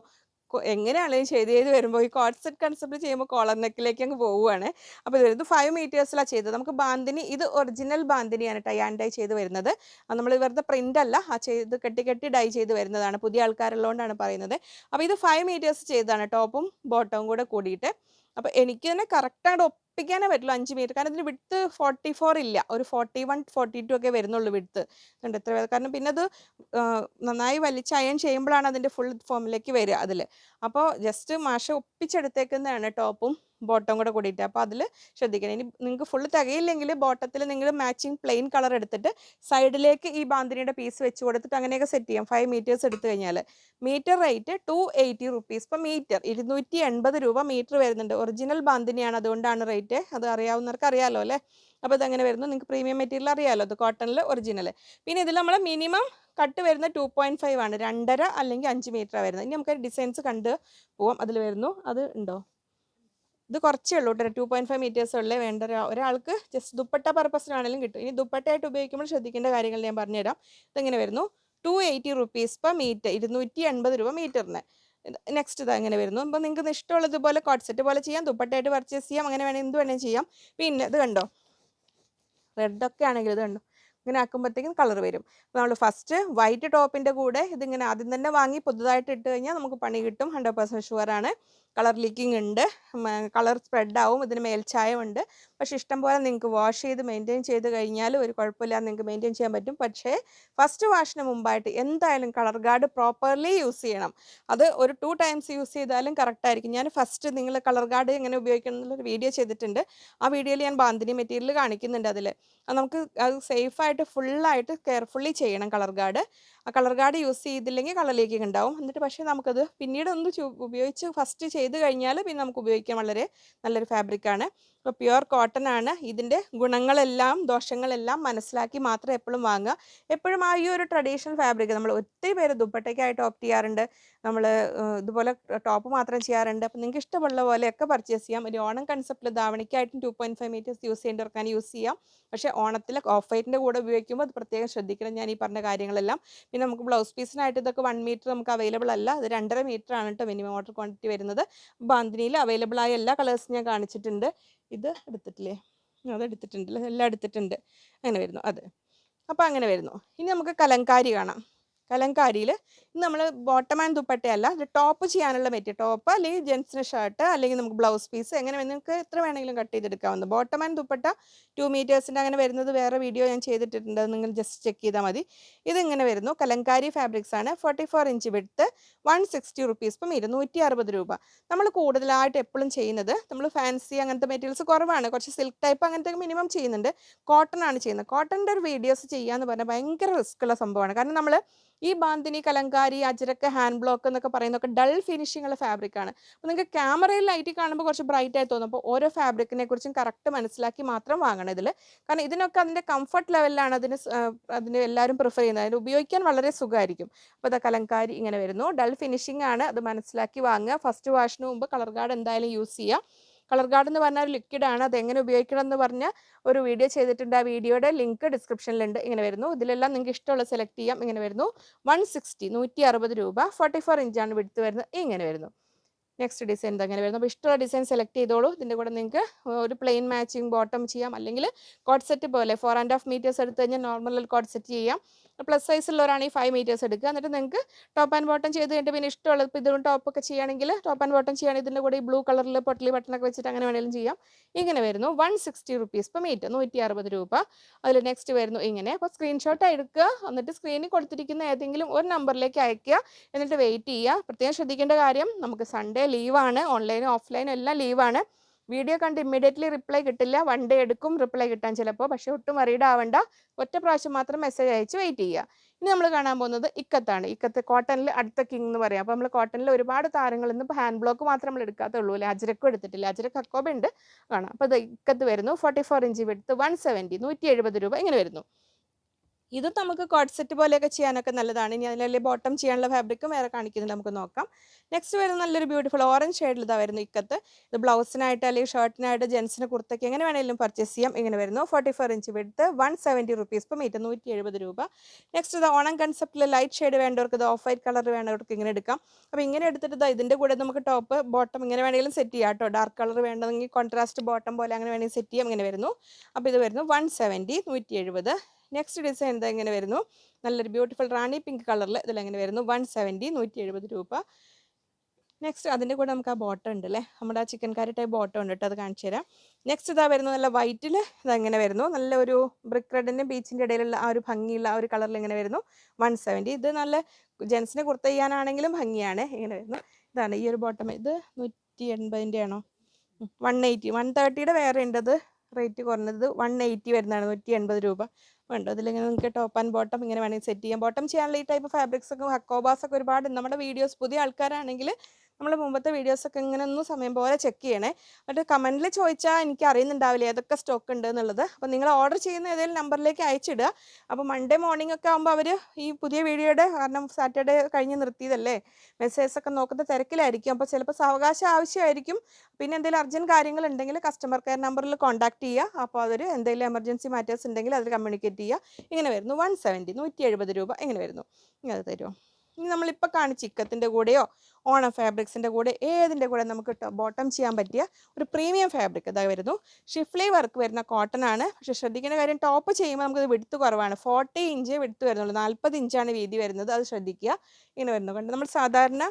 S1: എങ്ങനെയാണെങ്കിലും ചെയ്ത് ചെയ്ത് വരുമ്പോൾ ഈ കോട്ട് സെറ്റ് കൺസെപ്റ്റ് ചെയ്യുമ്പോൾ കോളർ നെക്കിലേക്ക് അങ്ങ് പോവുകയാണ് അപ്പോൾ ഇത് ഫൈവ് മീറ്റേഴ്സിലാണ് ചെയ്തത്. നമുക്ക് ബാന്തിനി ഇത് ഒറിജിനൽ ബാന്തിനിയാണ് ടൈ ആൻഡ് ഡൈ ചെയ്ത് വരുന്നത്. നമ്മൾ വെറുതെ പ്രിന്റ് അല്ല ആ ചെയ്ത് കെട്ടി കെട്ടി ഡൈ ചെയ്ത് വരുന്നതാണ്. പുതിയ ആൾക്കാരുള്ളതുകൊണ്ടാണ് പറയുന്നത്. അപ്പോൾ ഇത് ഫൈവ് മീറ്റേഴ്സ് ചെയ്തതാണ് ടോപ്പും ബോട്ടവും കൂടെ കൂടിയിട്ട്. അപ്പോൾ എനിക്ക് തന്നെ കറക്റ്റായിട്ട് ഒപ്പിക്കാനേ പറ്റുള്ളൂ അഞ്ച് മീറ്റർ കാരണം ഇതിന് വിടുത്ത് ഫോർട്ടി ഫോർ ഇല്ല. ഒരു ഫോർട്ടി വൺ ഫോർട്ടി ടു ഒക്കെ വരുന്നുള്ളൂ വിടുത്ത് ഉണ്ട് എത്ര കാരണം പിന്നെ അത് നന്നായി വലിച്ച് അയൺ ചെയ്യുമ്പോഴാണ് അതിന്റെ ഫുൾ ഫോമിലേക്ക് വരിക അതിൽ അപ്പോൾ ജസ്റ്റ് മാഷ ഒപ്പിച്ചെടുത്തേക്കുന്നതാണ് ടോപ്പും ബോട്ടം കൂടെ കൂടിയിട്ട്. അപ്പോൾ അതിൽ ശ്രദ്ധിക്കണം. ഇനി നിങ്ങൾക്ക് ഫുള്ള് തികയില്ലെങ്കിൽ ബോട്ടത്തിൽ നിങ്ങൾ മാച്ചിങ് പ്ലെയിൻ കളർ എടുത്തിട്ട് സൈഡിലേക്ക് ഈ ബാന്തിനിയുടെ പീസ് വെച്ച് കൊടുത്തിട്ട് അങ്ങനെയൊക്കെ സെറ്റ് ചെയ്യാം. ഫൈവ് മീറ്റേഴ്സ് എടുത്തു കഴിഞ്ഞാൽ metre rate two eighty rupees ഇപ്പം മീറ്റർ ഇരുന്നൂറ്റി എൺപത് രൂപ മീറ്റർ വരുന്നുണ്ട്. ഒറിജിനൽ ബാന്തിനിയാണ്. അതുകൊണ്ടാണ് റേറ്റ് അത് അറിയാവുന്നവർക്ക് അറിയാമല്ലോ അല്ലേ? അപ്പോൾ ഇതങ്ങനെ വരുന്നു. നിങ്ങൾക്ക് പ്രീമിയം മെറ്റീരിയൽ അറിയാമല്ലോ അത് കോട്ടണിൽ ഒറിജിനൽ പിന്നെ ഇതിൽ നമ്മൾ മിനിമം കട്ട് വരുന്ന ടു പോയിന്റ് ഫൈവ് ആണ്. രണ്ടര അല്ലെങ്കിൽ അഞ്ച് മീറ്റർ വരുന്നത്. ഇനി നമുക്ക് ഡിസൈൻസ് കണ്ട് പോവാം. അതിൽ വരുന്നു. അത് ഉണ്ടോ? ഇത് കുറച്ചേ ഉള്ളൂ കേട്ടോ. ടു പോയിന്റ് ഫൈവ് മീറ്റേഴ്സ് ഉള്ളേ വേണ്ട. ഒരാ- ഒരാൾക്ക് ജസ്റ്റ് ദുപ്പട്ട പർപ്പസിനാണെങ്കിലും കിട്ടും. ഇനി ദുപ്പട്ടയായിട്ട് ഉപയോഗിക്കുമ്പോൾ ശ്രദ്ധിക്കേണ്ട കാര്യങ്ങൾ ഞാൻ പറഞ്ഞുതരാം. ഇതെങ്ങനെ വരുന്നു? Two eighty rupees per metre ഇരുന്നൂറ്റി എൺപത് രൂപ മീറ്ററിന് നെക്സ്റ്റ് ഇത് അങ്ങനെ വരുന്നു. അപ്പോൾ നിങ്ങൾക്ക് ഇഷ്ടമുള്ളത് ഇതുപോലെ കോട്ട് സെറ്റ് പോലെ ചെയ്യാം. ദുപ്പട്ടയായിട്ട് പർച്ചേസ് ചെയ്യാം. അങ്ങനെ വേണമെങ്കിൽ എന്ത് വേണമെങ്കിൽ ചെയ്യാം. പിന്നെ ഇത് കണ്ടോ? റെഡൊക്കെ ആണെങ്കിൽ ഇത് കണ്ടോ? ഇങ്ങനെ ആക്കുമ്പോഴത്തേക്കും കളർ വരും. അപ്പോൾ നമ്മൾ ഫസ്റ്റ് വൈറ്റ് ടോപ്പിന്റെ കൂടെ ഇതിങ്ങനെ ആദ്യം തന്നെ വാങ്ങി പുതുതായിട്ട് ഇട്ട് കഴിഞ്ഞാൽ നമുക്ക് പണി കിട്ടും. ഹൺഡ്രഡ് പെർസെന്റ് ഷുവറാണ് കളർ ലീക്കിംഗ് ഉണ്ട്. കളർ സ്പ്രെഡ് ആവും. ഇതിന് മേൽച്ചായമുണ്ട് പക്ഷെ ഇഷ്ടം പോലെ നിങ്ങൾക്ക് വാഷ് ചെയ്ത് മെയിന്റെയിൻ ചെയ്ത് കഴിഞ്ഞാൽ ഒരു കുഴപ്പമില്ല നിങ്ങൾക്ക് മെയിന്റെയിൻ ചെയ്യാൻ പറ്റും. പക്ഷേ ഫസ്റ്റ് വാഷിന് മുമ്പായിട്ട് എന്തായാലും കളർ ഗാർഡ് പ്രോപ്പർലി യൂസ് ചെയ്യണം. അത് ഒരു ടു ടൈംസ് യൂസ് ചെയ്താലും കറക്റ്റായിരിക്കും ഞാൻ ഫസ്റ്റ് നിങ്ങൾ കളർ ഗാർഡ് എങ്ങനെ ഉപയോഗിക്കണം എന്നുള്ളൊരു വീഡിയോ ചെയ്തിട്ടുണ്ട്. ആ വീഡിയോയിൽ ഞാൻ ബാന്തിനി മെറ്റീരിയൽ കാണിക്കുന്നുണ്ട് അതിൽ അത് നമുക്ക് അത് സേഫായിട്ട് ഫുള്ളായിട്ട് കെയർഫുള്ളി ചെയ്യണം കളർ ഗാർഡ്. ആ കളർ ഗാർഡ് യൂസ് ചെയ്തില്ലെങ്കിൽ കളർ ലീക്കിംഗ് ഉണ്ടാവും എന്നിട്ട് പക്ഷേ നമുക്കത് പിന്നീട് ഒന്ന് ഉപയോഗിച്ച് ഫസ്റ്റ് ചെയ്ത് കഴിഞ്ഞാൽ പിന്നെ നമുക്ക് ഉപയോഗിക്കാൻ വളരെ നല്ലൊരു ഫാബ്രിക്കാണ്. ഇപ്പോൾ പ്യുവർ കോട്ടൺ ആണ് ഇതിന്റെ ഗുണങ്ങളെല്ലാം ദോഷങ്ങളെല്ലാം മനസ്സിലാക്കി മാത്രം എപ്പോഴും വാങ്ങുക. എപ്പോഴും ആ ഈ ഒരു ട്രഡീഷണൽ ഫാബ്രിക് നമ്മൾ ഒത്തിരി പേര് ദുപ്പട്ടയ്ക്കായിട്ട് ഓപ്റ്റ് ചെയ്യാറുണ്ട്. നമ്മൾ ഇതുപോലെ ടോപ്പ് മാത്രം ചെയ്യാറുണ്ട്. അപ്പോൾ നിങ്ങൾക്ക് ഇഷ്ടമുള്ള പോലെയൊക്കെ പർച്ചേസ് ചെയ്യാം. ഒരു ഓണം കൺസെപ്റ്റിൽ ധാവണിക്കായിട്ടും two point five metres use ചെയ്യേണ്ടവർക്കാണ് use ചെയ്യാം. പക്ഷേ ഓണത്തിൽ ഓഫ് വൈറ്റിന്റെ കൂടെ ഉപയോഗിക്കുമ്പോൾ അത് പ്രത്യേകം ശ്രദ്ധിക്കണം ഞാൻ ഈ പറഞ്ഞ കാര്യങ്ങളെല്ലാം. പിന്നെ നമുക്ക് ബ്ലൗസ് പീസിനായിട്ട് ഇതൊക്കെ വൺ മീറ്റർ നമുക്ക് അവൈലബിൾ അല്ല. അത് രണ്ടര മീറ്റർ ആണ് കേട്ടോ മിനിമം ഓർഡർ ക്വാണ്ടിറ്റി വരുന്നത്. ബാന്തിനിയിൽ അവൈലബിൾ ആയ എല്ലാ കളേഴ്സും ഞാൻ കാണിച്ചിട്ടുണ്ട്. ഇത് എടുത്തിട്ടില്ലേ? അത് എടുത്തിട്ടുണ്ട് എല്ലാം എടുത്തിട്ടുണ്ട്. അങ്ങനെ വരുന്നു. അത്. അപ്പോൾ അങ്ങനെ വരുന്നു. ഇനി നമുക്ക് കലങ്കാരി കാണാം. കലങ്കാരിയിൽ നമ്മൾ ബോട്ടം ആൻഡ് ദുപ്പട്ടയല്ല ഇത് ടോപ്പ് ചെയ്യാനുള്ള മെറ്റീരിയൽ ടോപ്പ് അല്ലെങ്കിൽ ജെൻസിന് ഷർട്ട് അല്ലെങ്കിൽ നമുക്ക് ബ്ലൗസ് പീസ് എങ്ങനെ നിങ്ങൾക്ക് എത്ര വേണമെങ്കിലും കട്ട് ചെയ്തെടുക്കാവുന്ന. ബോട്ടം ആൻഡ് ദുപ്പട്ട ടു മീറ്റേഴ്സിന്റെ അങ്ങനെ വരുന്നത് വേറെ വീഡിയോ ഞാൻ ചെയ്തിട്ടുണ്ട് നിങ്ങൾ ജസ്റ്റ് ചെക്ക് ചെയ്താൽ മതി. ഇതിങ്ങനെ വരുന്നു. കലങ്കാരി ഫാബ്രിക്സ് ആണ്. ഫോർട്ടി ഫോർ ഇഞ്ച് വിടുത്ത് വൺ സിക്സ്റ്റി റുപ്പീസ് ഇപ്പം ഇരുന്നൂറ്റി അറുപത് രൂപ. നമ്മൾ കൂടുതലായിട്ട് എപ്പോഴും ചെയ്യുന്നത് നമ്മൾ ഫാൻസി അങ്ങനത്തെ മെറ്റീരിയൽസ് കുറവാണ്. കുറച്ച് സിൽക്ക് ടൈപ്പ് അങ്ങനത്തെ മിനിമം ചെയ്യുന്നുണ്ട്. കോട്ടൺ ആണ് ചെയ്യുന്നത്. കോട്ടന്റെ ഒരു വീഡിയോസ് ചെയ്യുക ചെയ്യാന്ന് പറഞ്ഞാൽ ഭയങ്കര റിസ്ക് ഉള്ള സംഭവമാണ്. കാരണം നമ്മൾ ഈ ബാന്തിനി കലങ്കാരി അജരക്ക് ഹാൻഡ് ബ്ലോക്ക് എന്നൊക്കെ പറയുന്നതൊക്കെ ഡൾ ഫിനിഷിംഗ് ഉള്ള ഫാബ്രിക് ആണ്. അപ്പോൾ നിങ്ങൾക്ക് ക്യാമറയിൽ ലൈറ്റിൽ കാണുമ്പോൾ കുറച്ച് ബ്രൈറ്റ് ആയി തോന്നും. അപ്പോൾ ഓരോ ഫാബ്രിക്കിനെ കുറിച്ചും കറക്റ്റ് മനസ്സിലാക്കി മാത്രം വാങ്ങണം ഇതിൽ കാരണം ഇതിനൊക്കെ അതിന്റെ കംഫർട്ട് ലെവലിലാണ് അതിന് അതിന് എല്ലാവരും പ്രിഫർ ചെയ്യുന്നത്. അതിന് ഉപയോഗിക്കാൻ വളരെ സുഖമായിരിക്കും അപ്പോൾ അത് കലങ്കാരി ഇങ്ങനെ വരുന്നു. ഡൾ ഫിനിഷിംഗ് ആണ്. അത് മനസ്സിലാക്കി വാങ്ങുക. ഫസ്റ്റ് വാഷിന് മുമ്പ് കളർ കാർഡ് എന്തായാലും യൂസ് ചെയ്യുക. കളർ ഗാർഡ് എന്ന് പറഞ്ഞാൽ ലിക്വിഡ് ആണ്. അത് എങ്ങനെ ഉപയോഗിക്കണം എന്ന് പറഞ്ഞ ഒരു വീഡിയോ ചെയ്തിട്ടുണ്ട്. ആ വീഡിയോയുടെ ലിങ്ക് ഡിസ്ക്രിപ്ഷനിലുണ്ട് ഇങ്ങനെ വരുന്നു. ഇതിലെല്ലാം നിങ്ങൾക്ക് ഇഷ്ടമുള്ള സെലക്ട് ചെയ്യാം. ഇങ്ങനെ വരുന്നു. വൺ സിക്സ്റ്റി നൂറ്റി അറുപത് രൂപ ഫോർട്ടി ഫോർ ഇഞ്ചാണ് വിടുത്ത് വരുന്നത്. ഇങ്ങനെ വരുന്നു. നെക്സ്റ്റ് ഡിസൈൻ ഇതങ്ങനെ വരുന്നു. അപ്പോൾ ഇഷ്ടമുള്ള ഡിസൈൻ സെലക്ട് ചെയ്തോളൂ. ഇതിന്റെ കൂടെ നിങ്ങൾക്ക് ഒരു പ്ലെയിൻ മാച്ചിങ് ബോട്ടം ചെയ്യാം. അല്ലെങ്കിൽ കോട്ട് സെറ്റ് പോലെ ഫോർ ആൻഡ് ഹാഫ് മീറ്റേഴ്സ് എടുത്ത് കഴിഞ്ഞാൽ നോർമൽ കോട്ട് സെറ്റ് ചെയ്യാം. പ്ലസ് സൈസ് ഉള്ളവരാണെങ്കിൽ ഫൈവ് മീറ്റേഴ്സ് എടുക്കുക. എന്നിട്ട് നിങ്ങൾക്ക് ടോപ്പ് ആൻഡ് ബോട്ടം ചെയ്ത് കഴിഞ്ഞിട്ട് പിന്നെ ഇഷ്ടമുള്ള ഇപ്പോൾ ഇതുകൊണ്ട് ടോപ്പൊക്കെ ചെയ്യുകയാണെങ്കിൽ ടോപ്പ് ആൻഡ് ബോട്ടം ചെയ്യുകയാണെങ്കിൽ ഇതിന്റെ കൂടെ ഈ ബ്ലൂ കളറിൽ പൊട്ടലി ബട്ടണൊക്കെ വെച്ചിട്ട് അങ്ങനെ വേണമെങ്കിലും ചെയ്യാം. ഇങ്ങനെ വരുന്നു. വൺ സിക്സ്റ്റി റുപ്പീസ് ഇപ്പോൾ മീറ്റർ നൂറ്റി അറുപത് രൂപ. അതിൽ നെക്സ്റ്റ് വരുന്നു ഇങ്ങനെ. അപ്പോൾ സ്ക്രീൻഷോട്ട് എടുക്കുക. എന്നിട്ട് സ്ക്രീനിൽ കൊടുത്തിരിക്കുന്ന ഏതെങ്കിലും ഒരു നമ്പറിലേക്ക് അയക്കുക എന്നിട്ട് വെയിറ്റ് ചെയ്യുക. പ്രത്യേകം ശ്രദ്ധിക്കേണ്ട കാര്യം നമുക്ക് സൺഡേ ലീവാണ് ഓൺലൈനും ഓഫ്ലൈനും എല്ലാം ലീവാണ് വീഡിയോ കണ്ട് ഇമ്മീഡിയറ്റ്ലി റിപ്ലൈ കിട്ടില്ല. വൺ ഡേ എടുക്കും റിപ്ലൈ കിട്ടാൻ ചിലപ്പോൾ പക്ഷേ ഒട്ടും വറീഡ് ആവണ്ട. ഒറ്റ പ്രാവശ്യം മാത്രം മെസ്സേജ് അയച്ച് വെയിറ്റ് ചെയ്യുക. ഇനി നമ്മൾ കാണാൻ പോകുന്നത് ഇക്കത്താണ്. ഇക്കത്ത് കോട്ടണിൽ അടുത്ത കിങ് എന്ന് പറയാം. അപ്പോൾ നമ്മൾ കോട്ടണിൽ ഒരുപാട് താരങ്ങൾ ഇന്ന് ഹാൻഡ് ബ്ലോക്ക് മാത്രം നമ്മൾ എടുക്കാത്തുള്ളൂ അല്ലേ? അജരക്കും എടുത്തിട്ടില്ല. അജരക്ക് അക്കോബ ഉണ്ട്. കാണാം. അപ്പോൾ ഇത് ഇക്കത്ത് വരുന്നു. ഫോർട്ടി ഫോർ ഇഞ്ച് വിടുത്ത് വൺ സെവന്റി നൂറ്റി എഴുപത് രൂപ ഇങ്ങനെ വരുന്നു. ഇത് നമുക്ക് കോട്ട് സെറ്റ് പോലെയൊക്കെ ചെയ്യാനൊക്കെ നല്ലതാണ്. ഇനി അതിലല്ലേ ബോട്ടം ചെയ്യാനുള്ള ഫാബ്രിക്കും വേറെ കാണിക്കുന്നുണ്ട് നമുക്ക് നോക്കാം. നെക്സ്റ്റ് വരുന്ന നല്ലൊരു ബ്യൂട്ടിഫുൾ ഓറഞ്ച് ഷെയ്ഡിൽ ഇതാ വരുന്നു ഇക്കത്ത്. ഇത് ബ്ലൗസിനായിട്ട് അല്ലെങ്കിൽ ഷർട്ടിനായിട്ട് ജെൻസിന് കുർത്തയ്ക്ക് എങ്ങനെ വേണമെങ്കിലും പർച്ചേസ് ചെയ്യാം. ഇങ്ങനെ വരുന്നു. ഫോർട്ടി ഫോർ ഇഞ്ച് വിടുത്ത് വൺ സെവന്റി റുപ്പീസ് ഇപ്പം മീറ്റർ നൂറ്റി എഴുപത് രൂപ. നെക്സ്റ്റ് ഇത് ഓണം കൺസെപ്റ്റിൽ ലൈറ്റ് ഷെയ്ഡ് വേണ്ടവർക്ക് ഇത് ഓഫ് വൈറ്റ് കളർ വേണ്ടവർക്ക് ഇങ്ങനെ എടുക്കാം. അപ്പോൾ ഇങ്ങനെ എടുത്തിട്ട് ഇതാ ഇതിന്റെ കൂടെ നമുക്ക് ടോപ്പ് ബോട്ടം ഇങ്ങനെ വേണമെങ്കിലും സെറ്റ് ചെയ്യാം കേട്ടോ. ഡാർക്ക് കളർ വേണ്ടതെങ്കിൽ കോൺട്രാസ്റ്റ് ബോട്ടം പോലെ അങ്ങനെ വേണമെങ്കിൽ സെറ്റ് ചെയ്യാം. ഇങ്ങനെ വരുന്നു. അപ്പോൾ ഇത് വരുന്നു വൺ സെവന്റി നൂറ്റി എഴുപത് നെക്സ്റ്റ് ഡിസൈൻ എന്താ ഇങ്ങനെ വരുന്നു? നല്ലൊരു ബ്യൂട്ടിഫുൾ റാണി പിങ്ക് കളറിൽ ഇതിലെങ്ങനെ വരുന്നു? വൺ സെവന്റി നൂറ്റി എഴുപത് രൂപ. നെക്സ്റ്റ് അതിന്റെ കൂടെ നമുക്ക് ആ ബോട്ടം ഉണ്ട് അല്ലേ? നമ്മുടെ ആ ചിക്കൻ കറി ടൈപ്പ് ബോട്ടം ഉണ്ട് കേട്ടോ അത് കാണിച്ചു തരാം. നെക്സ്റ്റ് ഇതാ വരുന്നത് നല്ല വൈറ്റിൽ ഇതങ്ങനെ വരുന്നു? നല്ല ഒരു ബ്രിക്ക് റെഡിന്റെ ബീച്ചിന്റെ ഇടയിലുള്ള ആ ഒരു ഭംഗിയുള്ള ആ ഒരു കളറിൽ ഇങ്ങനെ വരുന്നു? വൺ സെവന്റി ഇത് നല്ല ജെൻസിനെ കുർത്ത ചെയ്യാനാണെങ്കിലും ഭംഗിയാണ് ഇങ്ങനെ വരുന്നു. ഇതാണ് ഈ ഒരു ബോട്ടം ഇത് നൂറ്റി എൺപതിന്റെ ആണോ വൺ എയ്റ്റി വൺ തേർട്ടിയുടെ വേറെ ഉണ്ട് അത്. റേറ്റ് കുറഞ്ഞത് വൺ എയ്റ്റി വരുന്നതാണ് നൂറ്റി എൺപത് രൂപ. വേണ്ട ഇതിലിങ്ങനെ നിങ്ങൾക്ക് ടോപ്പ് ആൻഡ് ബോട്ടം ഇങ്ങനെ വേണമെങ്കിൽ സെറ്റ് ചെയ്യാം. ബോട്ടം ചെയ്യാനുള്ള ഈ ടൈപ്പ് ഫാബ്രിക്സ് ഒക്കെ ഹക്കോബാസ് ഒക്കെ ഒരുപാട് നമ്മുടെ വീഡിയോസ് പുതിയ ആൾക്കാരാണെങ്കിൽ നമ്മൾ മുമ്പത്തെ വീഡിയോസൊക്കെ ഇങ്ങനെ ഒന്നും സമയം പോലെ ചെക്ക് ചെയ്യണേ. എന്നിട്ട് കമന്റിൽ ചോദിച്ചാൽ എനിക്ക് അറിയുന്നുണ്ടാവില്ല ഏതൊക്കെ സ്റ്റോക്ക് ഉണ്ട് എന്നുള്ളത്. അപ്പോൾ നിങ്ങൾ ഓർഡർ ചെയ്യുന്ന ഏതെങ്കിലും നമ്പറിലേക്ക് അയച്ചിടുക. അപ്പോൾ മൺഡേ മോർണിംഗ് ഒക്കെ ആകുമ്പോൾ അവർ ഈ പുതിയ വീഡിയോയുടെ കാരണം സാറ്റർഡേ കഴിഞ്ഞ് നിർത്തിയതല്ലേ മെസ്സേജസ് ഒക്കെ നോക്കുന്ന തിരക്കിലായിരിക്കും. അപ്പോൾ ചിലപ്പോൾ സാവകാശം ആവശ്യമായിരിക്കും. പിന്നെ എന്തെങ്കിലും അർജന്റ് കാര്യങ്ങൾ ഉണ്ടെങ്കിൽ കസ്റ്റമർ കെയർ നമ്പറിൽ കോൺടാക്ട് ചെയ്യുക. അപ്പോൾ അവർ എന്തെങ്കിലും എമർജൻസി മാറ്റേഴ്സ് ഉണ്ടെങ്കിൽ അതിൽ കമ്മ്യൂണിക്കേറ്റ് ചെയ്യുക. ഇങ്ങനെ വരുന്നു. വൺ സെവന്റി നൂറ്റി എഴുപത് രൂപ ഇങ്ങനെ വരുന്നു. ഇങ്ങനെ തരുമോ ഇനി നമ്മളിപ്പോൾ കാണിച്ച ചിക്കത്തിന്റെ കൂടെയോ ഓണം ഫാബ്രിക്സിന്റെ കൂടെ ഏതിന്റെ കൂടെ നമുക്ക് ബോട്ടം ചെയ്യാൻ പറ്റിയ ഒരു പ്രീമിയം ഫാബ്രിക് ഇതാ വരുന്നു. ഷിഫ്ലി വർക്ക് വരുന്ന കോട്ടൺ ആണ്. പക്ഷെ ശ്രദ്ധിക്കേണ്ട കാര്യം ടോപ്പ് ചെയ്യുമ്പോൾ നമുക്കത് വിടുത്ത് കുറവാണ്. ഫോർട്ടി ഇഞ്ച് വിടുത്ത് വരുന്നുള്ളൂ. നാൽപ്പത് ഇഞ്ചാണ് വീതി വരുന്നത്. അത് ശ്രദ്ധിക്കുക. ഇങ്ങനെ വരുന്നു. കണ്ട്? നമ്മൾ സാധാരണ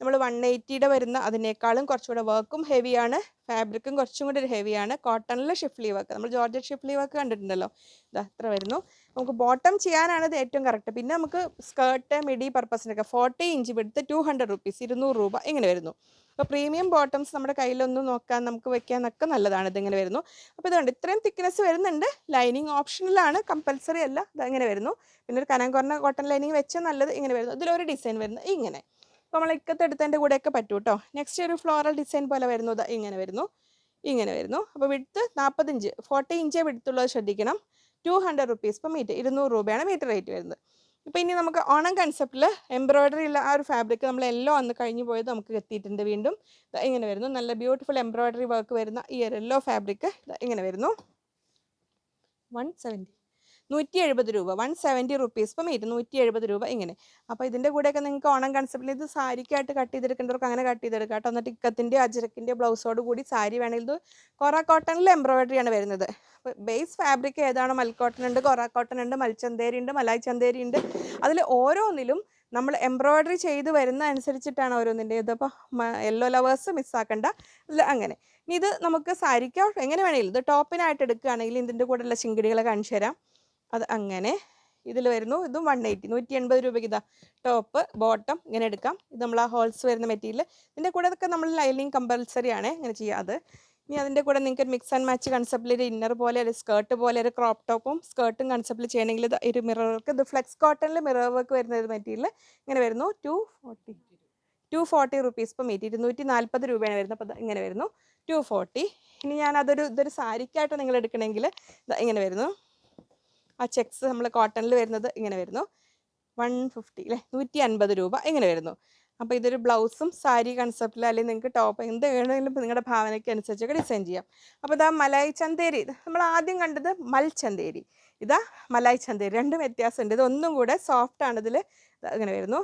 S1: നമ്മൾ വൺ എയ്റ്റിയുടെ വരുന്ന അതിനേക്കാളും കുറച്ചുകൂടെ വർക്കും ഹെവിയാണ് ഫാബ്രിക്കും കുറച്ചും കൂടി ഒരു ഹെവിയാണ് കോട്ടണിൽ ഷിഫ്ലി വർക്ക് നമ്മൾ ജോർജറ്റ് ഷിഫ്ലി വർക്ക് കണ്ടിട്ടുണ്ടല്ലോ. ഇതാ അത്ര വരുന്നു. നമുക്ക് ബോട്ടം ചെയ്യാനാണ് ഇത് ഏറ്റവും കറക്റ്റ് പിന്നെ നമുക്ക് സ്കേർട്ട് മിഡി പർപ്പസിനൊക്കെ ഫോർട്ടി ഇഞ്ച് വിടുത്ത് ടു ഹൺഡ്രഡ് റുപ്പീസ് ഇരുന്നൂറ് രൂപ ഇങ്ങനെ വരുന്നു. അപ്പോൾ പ്രീമിയം ബോട്ടംസ് നമ്മുടെ കയ്യിലൊന്നും നോക്കാൻ നമുക്ക് വെക്കാനൊക്കെ നല്ലതാണ് ഇതിങ്ങനെ വരുന്നു. അപ്പോൾ ഇതുകൊണ്ട് ഇത്രയും തിക്നെസ് വരുന്നുണ്ട്. ലൈനിങ് ഓപ്ഷനിലാണ് കമ്പൽസറി അല്ല. ഇതങ്ങനെ വരുന്നു. പിന്നെ ഒരു കനം കുറഞ്ഞ കോട്ടൺ ലൈനിങ് വെച്ചാൽ നല്ലത് ഇങ്ങനെ വരുന്നു. ഇതിലൊരു ഡിസൈൻ വരുന്നത് ഇങ്ങനെ. അപ്പോൾ നമ്മൾ ഇക്കത്തെ എടുത്തതിന്റെ കൂടെയൊക്കെ പറ്റും കേട്ടോ നെക്സ്റ്റ് ഒരു ഫ്ലോറൽ ഡിസൈൻ പോലെ വരുന്നു. ഇങ്ങനെ വരുന്നു. ഇങ്ങനെ വരുന്നു. അപ്പോൾ വിടുത്ത് നാൽപ്പത്തഞ്ച് ഫോർട്ടി ഇഞ്ചേ വിടുത്തുള്ളത് ശ്രദ്ധിക്കണം. Two hundred rupees per metre ഇരുന്നൂറ് രൂപയാണ് മീറ്റർ റേറ്റ് വരുന്നത്. ഇപ്പോൾ ഇനി നമുക്ക് ഓണം കൺസെപ്റ്റിൽ എംബ്രോയ്ഡറി ഉള്ള ആ ഒരു ഫാബ്രിക് നമ്മൾ എല്ലോ അന്ന് കഴിഞ്ഞു പോയത് നമുക്ക് എത്തിയിട്ടുണ്ട് വീണ്ടും. ഇങ്ങനെ വരുന്നു. നല്ല ബ്യൂട്ടിഫുൾ എംബ്രോയ്ഡറി വർക്ക് വരുന്ന ഈ ഒരു എല്ലോ ഫാബ്രിക് ഇങ്ങനെ വരുന്നു. വൺ സെവന്റി നൂറ്റി എഴുപത് രൂപ വൺ സെവന്റി റുപ്പീസ് ഇപ്പം നൂറ്റി എഴുപത് രൂപ ഇങ്ങനെ. അപ്പോൾ ഇതിന്റെ കൂടെയൊക്കെ നിങ്ങൾക്ക് ഓണം കൺസെപ്റ്റിൽ ഇത് സാരിക്കായിട്ട് കട്ട് ചെയ്തെടുക്കേണ്ടവർക്ക് അങ്ങനെ കട്ട് ചെയ്തെടുക്കാം കേട്ടോ. എന്നിട്ട് ഇക്കത്തിന്റെ അജരക്കിന്റെ ബ്ലൗസോട് കൂടി സാരി വേണമെങ്കിൽ ഇത് കൊറ കോട്ടണിൽ എംബ്രോയ്ഡറി ആണ് വരുന്നത്. അപ്പോൾ ബേസ് ഫാബ്രിക് ഏതാണ്? മൽക്കോട്ടൺ ഉണ്ട് കൊറ കോട്ടൺ ഉണ്ട് മൽച്ചന്തേരി ഉണ്ട് മലായ് ചന്തേരി ഉണ്ട്. അതിൽ ഓരോന്നിലും നമ്മൾ എംബ്രോയിഡറി ചെയ്ത് വരുന്ന അനുസരിച്ചിട്ടാണ് ഓരോന്നിന്റെ ഇതപ്പോൾ യെല്ലോ ലവേഴ്സ് മിസ്സാക്കണ്ട അങ്ങനെ. ഇനി ഇത് നമുക്ക് സാരിക്കോ എങ്ങനെ വേണമെങ്കിലും ഇത് ടോപ്പിനായിട്ട് എടുക്കുകയാണെങ്കിൽ ഇതിന്റെ കൂടെയുള്ള ചിങ്കിടികളെ കാണിച്ചു തരാം അത് അങ്ങനെ ഇതിൽ വരുന്നു. ഇതും വൺ എയ്റ്റി നൂറ്റി എൺപത് രൂപയ്ക്ക് ഇതാ. ടോപ്പ് ബോട്ടം ഇങ്ങനെ എടുക്കാം. ഇത് നമ്മൾ ആ ഹോൾസ് വരുന്ന മെറ്റീരിയൽ ഇതിന്റെ കൂടെ ഇതൊക്കെ നമ്മൾ ലൈനിങ് കമ്പൽസറി ആണ് ഇങ്ങനെ ചെയ്യുക അത്. ഇനി അതിന്റെ കൂടെ നിങ്ങൾക്ക് ഒരു മിക്സ് ആൻഡ് മാച്ച് കൺസെപ്റ്റിൽ ഒരു ഇന്നർ പോലെ ഒരു സ്കേർട്ട് പോലെ ഒരു ക്രോപ്പ് ടോപ്പും സ്കേർട്ടും കൺസെപ്റ്റിൽ ചെയ്യണമെങ്കിൽ ഇത് ഒരു മിറർ വർക്ക് ഇത് ഫ്ലെക്സ് കോട്ടണിൽ മിറർ വർക്ക് വരുന്ന ഒരു മെറ്റീരിയൽ ഇങ്ങനെ വരുന്നു. Two forty two forty rupees ഇപ്പം മീറ്റ് ഇരുന്നൂറ്റി നാൽപ്പത് രൂപയാണ് വരുന്നത്. അപ്പോൾ ഇങ്ങനെ വരുന്നു. ടു ഫോർട്ടി ഇനി ഞാൻ അതൊരു ഇതൊരു സാരിക്കായിട്ട് നിങ്ങൾ എടുക്കണമെങ്കിൽ ഇങ്ങനെ വരുന്നു. ആ ചെക്സ് നമ്മൾ കോട്ടണിൽ വരുന്നത് ഇങ്ങനെ വരുന്നു. വൺ ഫിഫ്റ്റി അല്ലേ നൂറ്റി അൻപത് രൂപ ഇങ്ങനെ വരുന്നു. അപ്പോൾ ഇതൊരു ബ്ലൗസും സാരി കൺസെപ്റ്റിൽ അല്ലെങ്കിൽ നിങ്ങൾക്ക് ടോപ്പ് എന്ത് വേണമെങ്കിലും നിങ്ങളുടെ ഭാവനയ്ക്ക് അനുസരിച്ചൊക്കെ ഡിസൈൻ ചെയ്യാം. അപ്പോൾ ഇതാ മലായി ചന്തേരി. നമ്മൾ ആദ്യം കണ്ടത് മൽചന്തേരി ഇതാ മലായി ചന്തേരി. രണ്ടും വ്യത്യാസമുണ്ട്. ഇത് ഒന്നും കൂടെ സോഫ്റ്റ് ആണ് ഇതിൽ ഇങ്ങനെ വരുന്നു.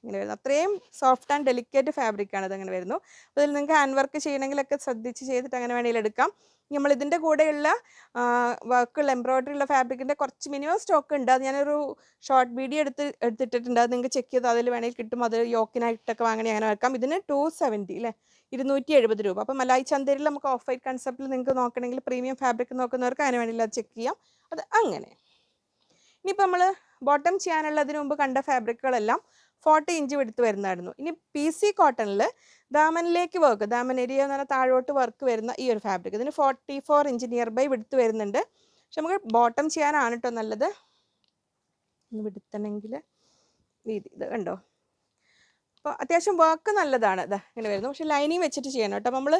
S1: ഇങ്ങനെ വരുന്നു. അത്രയും സോഫ്റ്റ് ആൻഡ് ഡെലിക്കേറ്റ് ഫാബ്രിക് ആണ് ഇത് അങ്ങനെ വരുന്നു. അപ്പോൾ ഇതിൽ നിങ്ങൾക്ക് ഹാൻഡ് വർക്ക് ചെയ്യണമെങ്കിലൊക്കെ ശ്രദ്ധിച്ച് ചെയ്തിട്ട് അങ്ങനെ വേണമെങ്കിൽ എടുക്കാം. നമ്മൾ ഇതിന്റെ കൂടെയുള്ള വർക്കുള്ള എംബ്രോയ്ഡറി ഉള്ള ഫാബ്രിക്കിന്റെ കുറച്ച് മിനിമം സ്റ്റോക്ക് ഉണ്ട്. അത് ഞാനൊരു ഷോർട്ട് വീഡിയോ എടുത്ത് എടുത്തിട്ടിട്ടുണ്ട്. അത് നിങ്ങൾക്ക് ചെക്ക് ചെയ്ത്? അതിൽ വേണമെങ്കിൽ കിട്ടും. അത് യോക്കിനായിട്ടൊക്കെ വാങ്ങണേ അങ്ങനെ വെക്കാം. ഇതിന് ടു സെവന്റി അല്ലേ? ഇരുന്നൂറ്റി എഴുപത് രൂപ. അപ്പോൾ മലായി ചന്തേരിൽ നമുക്ക് ഓഫ് വൈറ്റ് കൺസെപ്റ്റിൽ നിങ്ങൾക്ക് നോക്കണമെങ്കിൽ പ്രീമിയം ഫാബ്രിക് നോക്കുന്നവർക്ക് അതിന് വേണ്ടിയില്ല അത് ചെക്ക് ചെയ്യാം. അത് അങ്ങനെ. ഇനിയിപ്പോൾ നമ്മൾ ബോട്ടം ചെയ്യാനുള്ളതിന് മുമ്പ് കണ്ട ഫാബ്രിക്കുകളെല്ലാം ഫോർട്ടി ഇഞ്ച് എടുത്ത് വരുന്നതായിരുന്നു. ഇനി പി സി കോട്ടണിൽ ദാമനിലേക്ക് വർക്ക് ദാമൻ ഏരിയ എന്ന് പറഞ്ഞാൽ താഴോട്ട് വർക്ക് വരുന്ന ഈ ഒരു ഫാബ്രിക് ഇതിന് forty four inch nearby വിടുത്ത് വരുന്നുണ്ട്. പക്ഷെ നമുക്ക് ബോട്ടം ചെയ്യാനാണ് കേട്ടോ നല്ലത്. ഒന്ന് വിടുത്തണമെങ്കിൽ രീതി ഇത് കണ്ടോ? അപ്പോൾ അത്യാവശ്യം വർക്ക് നല്ലതാണ്. ഇതാ ഇങ്ങനെ വരുന്നു. പക്ഷെ ലൈനിങ് വെച്ചിട്ട് ചെയ്യണം കേട്ടോ. നമ്മൾ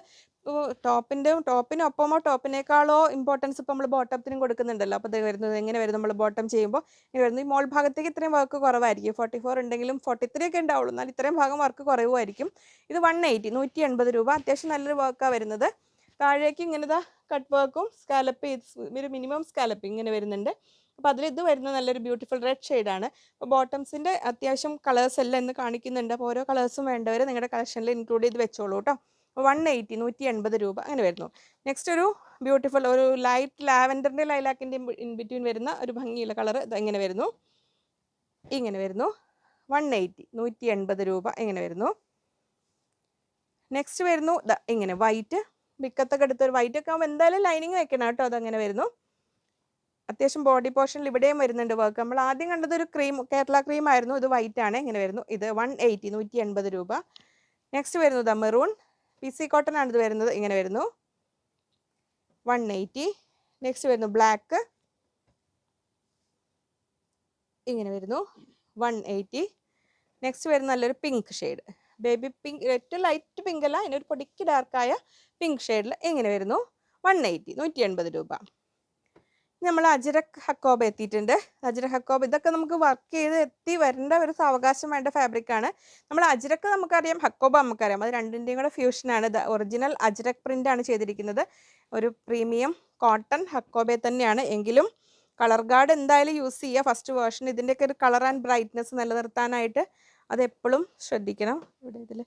S1: ടോപ്പിന്റെ ടോപ്പിനൊപ്പമോ ടോപ്പിനേക്കാളോ ഇമ്പോർട്ടൻസ് ഇപ്പോൾ നമ്മൾ ബോട്ടത്തിനും കൊടുക്കുന്നുണ്ടല്ലോ. അപ്പോൾ ഇത് വരുന്നത് എങ്ങനെ വരും. നമ്മൾ ബോട്ടം ചെയ്യുമ്പോൾ ഇങ്ങനെ വരുന്നു. ഈ മോൾ ഭാഗത്തേക്ക് ഇത്രയും വർക്ക് കുറവായിരിക്കും. ഫോർട്ടി ഫോർ ഉണ്ടെങ്കിലും ഫോർട്ടി ത്രീ ഒക്കെ ഉണ്ടാവുള്ളൂ. എന്നാൽ ഇത്രയും ഭാഗം വർക്ക് കുറവുമായിരിക്കും. ഇത് വൺ എയ്റ്റി നൂറ്റി എൺപത് രൂപ. അത്യാവശ്യം നല്ലൊരു വർക്കാണ് വരുന്നത്. താഴേക്ക് ഇങ്ങനെ കട്ട് വർക്കും സ്കാലപ്പ് ഒരു മിനിമം സ്കാലപ്പ് ഇങ്ങനെ വരുന്നുണ്ട്. അപ്പോൾ അതിൽ ഇത് വരുന്ന നല്ലൊരു ബ്യൂട്ടിഫുൾ റെഡ് ഷെയ്ഡാണ് അപ്പോൾ ബോട്ടംസിന്റെ അത്യാവശ്യം കളേഴ്സ് എല്ലാം ഇന്ന് കാണിക്കുന്നുണ്ട്. അപ്പോൾ ഓരോ കളേഴ്സും വേണ്ടവർ നിങ്ങളുടെ കളക്ഷനിൽ ഇൻക്ലൂഡ് ചെയ്ത് വെച്ചോളൂ കേട്ടോ വൺ എയ്റ്റി നൂറ്റി എൺപത് രൂപ അങ്ങനെ വരുന്നു. നെക്സ്റ്റ് ഒരു ബ്യൂട്ടിഫുൾ ഒരു ലൈറ്റ് ലാവൻഡറിന്റെ ലൈലാക്കിന്റെ ഇൻ ബിറ്റ്വീൻ വരുന്ന ഒരു ഭംഗിയുള്ള കളർ ഇങ്ങനെ വരുന്നു. ഇങ്ങനെ വരുന്നു. വൺ എയ്റ്റി നൂറ്റി എൺപത് രൂപ ഇങ്ങനെ വരുന്നു. നെക്സ്റ്റ് വരുന്നു ഇങ്ങനെ വൈറ്റ് മിക്കത്തൊക്കെ എടുത്തൊരു വൈറ്റ് ഒക്കെ ആകുമ്പോൾ എന്തായാലും ലൈനിങ് വെക്കണം കേട്ടോ അതങ്ങനെ വരുന്നു. അത്യാവശ്യം ബോഡി പോർഷനിൽ ഇവിടെയും വരുന്നുണ്ട് വർക്ക് നമ്മൾ ആദ്യം കണ്ടത് ഒരു ക്രീം കേരള ക്രീം ആയിരുന്നു ഇത് വൈറ്റ് ആണ് ഇങ്ങനെ വരുന്നു. ഇത് വൺ എയ്റ്റി നൂറ്റി എൺപത് രൂപ. നെക്സ്റ്റ് വരുന്നത് മെറൂൺ പി സി കോട്ടൺ ആണ് ഇത് വരുന്നത് ഇങ്ങനെ വരുന്നു. വൺ എയ്റ്റി നെക്സ്റ്റ് വരുന്നു ബ്ലാക്ക് ഇങ്ങനെ വരുന്നു. വൺ എയ്റ്റി നെക്സ്റ്റ് വരുന്ന നല്ലൊരു പിങ്ക് ഷെയ്ഡ് ബേബി പിങ്ക് ഏറ്റവും ലൈറ്റ് പിങ്ക് അല്ല അതിനൊരു പൊടിക്ക് ഡാർക്കായ പിങ്ക് ഷെയ്ഡിൽ എങ്ങനെ വരുന്നു? വൺ എയ്റ്റി നൂറ്റി എൺപത് രൂപ നമ്മൾ അജിരക് ഹക്കോബ എത്തിയിട്ടുണ്ട്. അജിരക് ഹക്കോബ ഇതൊക്കെ നമുക്ക് വർക്ക് ചെയ്ത് എത്തി വരേണ്ട ഒരു സാവകാശം വേണ്ട ഫാബ്രിക്കാണ് നമ്മൾ അജിരക്ക് നമുക്കറിയാം ഹക്കോബ നമുക്കറിയാം. അത് രണ്ടിന്റെയും കൂടെ ഫ്യൂഷനാണ് ഇത് ഒറിജിനൽ അജിരക് പ്രിന്റാണ് ചെയ്തിരിക്കുന്നത്. ഒരു പ്രീമിയം കോട്ടൺ ഹക്കോബെ തന്നെയാണ്. എങ്കിലും കളർ ഗാർഡ് എന്തായാലും യൂസ് ചെയ്യുക. ഫസ്റ്റ് വേർഷൻ ഇതിന്റെയൊക്കെ ഒരു കളർ ആൻഡ് ബ്രൈറ്റ്നസ് നിലനിർത്താനായിട്ട് അത് എപ്പോഴും ശ്രദ്ധിക്കണം. ഇവിടെ ഇതിൽ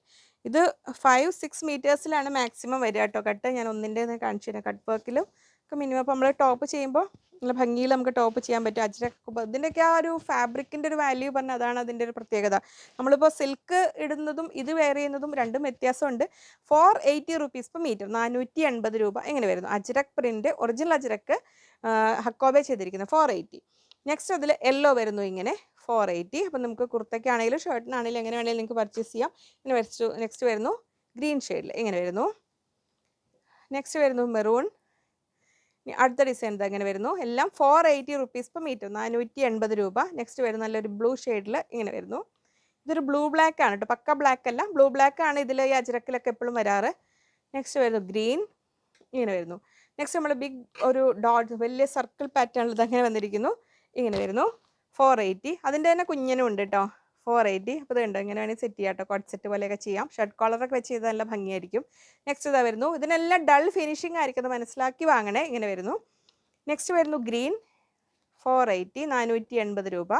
S1: ഇത് ഫൈവ് സിക്സ് മീറ്റേഴ്സിലാണ് മാക്സിമം വരിക കേട്ടോ. കട്ട് ഞാൻ ഒന്നിന്റെ കാണിച്ചു തരാം. കട്ട് വർക്കിലും ഒക്കെ മിനിമം അപ്പോൾ നമ്മൾ ടോപ്പ് ചെയ്യുമ്പോൾ നല്ല ഭംഗിയിൽ നമുക്ക് ടോപ്പ് ചെയ്യാൻ പറ്റും. അജ്രക്ക് ഇതിന്റെയൊക്കെ ആ ഒരു ഫാബ്രിക്കിന്റെ ഒരു വാല്യൂ പറഞ്ഞാൽ അതാണ് അതിന്റെ ഒരു പ്രത്യേകത. നമ്മളിപ്പോൾ സിൽക്ക് ഇടുന്നതും ഇത് വെയർ ചെയ്യുന്നതും രണ്ടും വ്യത്യാസമുണ്ട്. Four eighty rupees per metre നാനൂറ്റി എൺപത് രൂപ. എങ്ങനെ വരുന്നു? അജ്രക് പ്രിന്റ് ഒറിജിനൽ അജ്രക്ക് ഹക്കോബേ ചെയ്തിരിക്കുന്നത്. ഫോർ എയ്റ്റി നെക്സ്റ്റ് അതിൽ യെല്ലോ വരുന്നു ഇങ്ങനെ. ഫോർ എയ്റ്റി അപ്പം നമുക്ക് കുർത്തയ്ക്കാണെങ്കിലും ഷർട്ടിനാണെങ്കിലും എങ്ങനെ വേണമെങ്കിലും നിങ്ങൾക്ക് പർച്ചേസ് ചെയ്യാം. പിന്നെ വരച്ചു നെക്സ്റ്റ് വരുന്നു ഗ്രീൻ ഷെയ്ഡിൽ ഇങ്ങനെ വരുന്നു. നെക്സ്റ്റ് വരുന്നു മെറൂൺ അടുത്ത ഡിസൈൻ ഇത് എങ്ങനെ വരുന്നു. എല്ലാം four eighty rupees per metre നാനൂറ്റി എൺപത് രൂപ. നെക്സ്റ്റ് വരുന്ന നല്ലൊരു ബ്ലൂ ഷെയ്ഡിൽ ഇങ്ങനെ വരുന്നു. ഇതൊരു ബ്ലൂ ബ്ലാക്ക് ആണ് കേട്ടോ പക്ക ബ്ലാക്ക് അല്ല. ബ്ലൂ ബ്ലാക്ക് ആണ് ഇതിൽ ഈ അജരക്കിലൊക്കെ എപ്പോഴും വരാറ്. നെക്സ്റ്റ് വരുന്നു ഗ്രീൻ ഇങ്ങനെ വരുന്നു. നെക്സ്റ്റ് നമ്മൾ ബിഗ് ഒരു ഡോട്ട് വലിയ സർക്കിൾ പാറ്റേണിൽ ഇതങ്ങനെ വന്നിരിക്കുന്നു. ഇങ്ങനെ വരുന്നു. ഫോർ എയ്റ്റി അതിന്റെ തന്നെ കുഞ്ഞിനും ഉണ്ട് കേട്ടോ ഫോർ എയ്റ്റി അപ്പോൾ ഇത് ഉണ്ട് ഇങ്ങനെ വേണമെങ്കിൽ സെറ്റ് ചെയ്യാം കേട്ടോ കോട്ട് സെറ്റ് പോലെയൊക്കെ ചെയ്യാം. ഷർട്ട് കോളറൊക്കെ വെച്ച് ചെയ്താൽ നല്ല ഭംഗിയായിരിക്കും. നെക്സ്റ്റ് ഇതാ വരുന്നു. ഇതിനെല്ലാം ഡൾ ഫിനിഷിംഗ് ആയിരിക്കും. അത് മനസ്സിലാക്കി വാങ്ങണേ. ഇങ്ങനെ വരുന്നു. നെക്സ്റ്റ് വരുന്നു ഗ്രീൻ ഫോർ എയ്റ്റി നാനൂറ്റി എൺപത് രൂപ.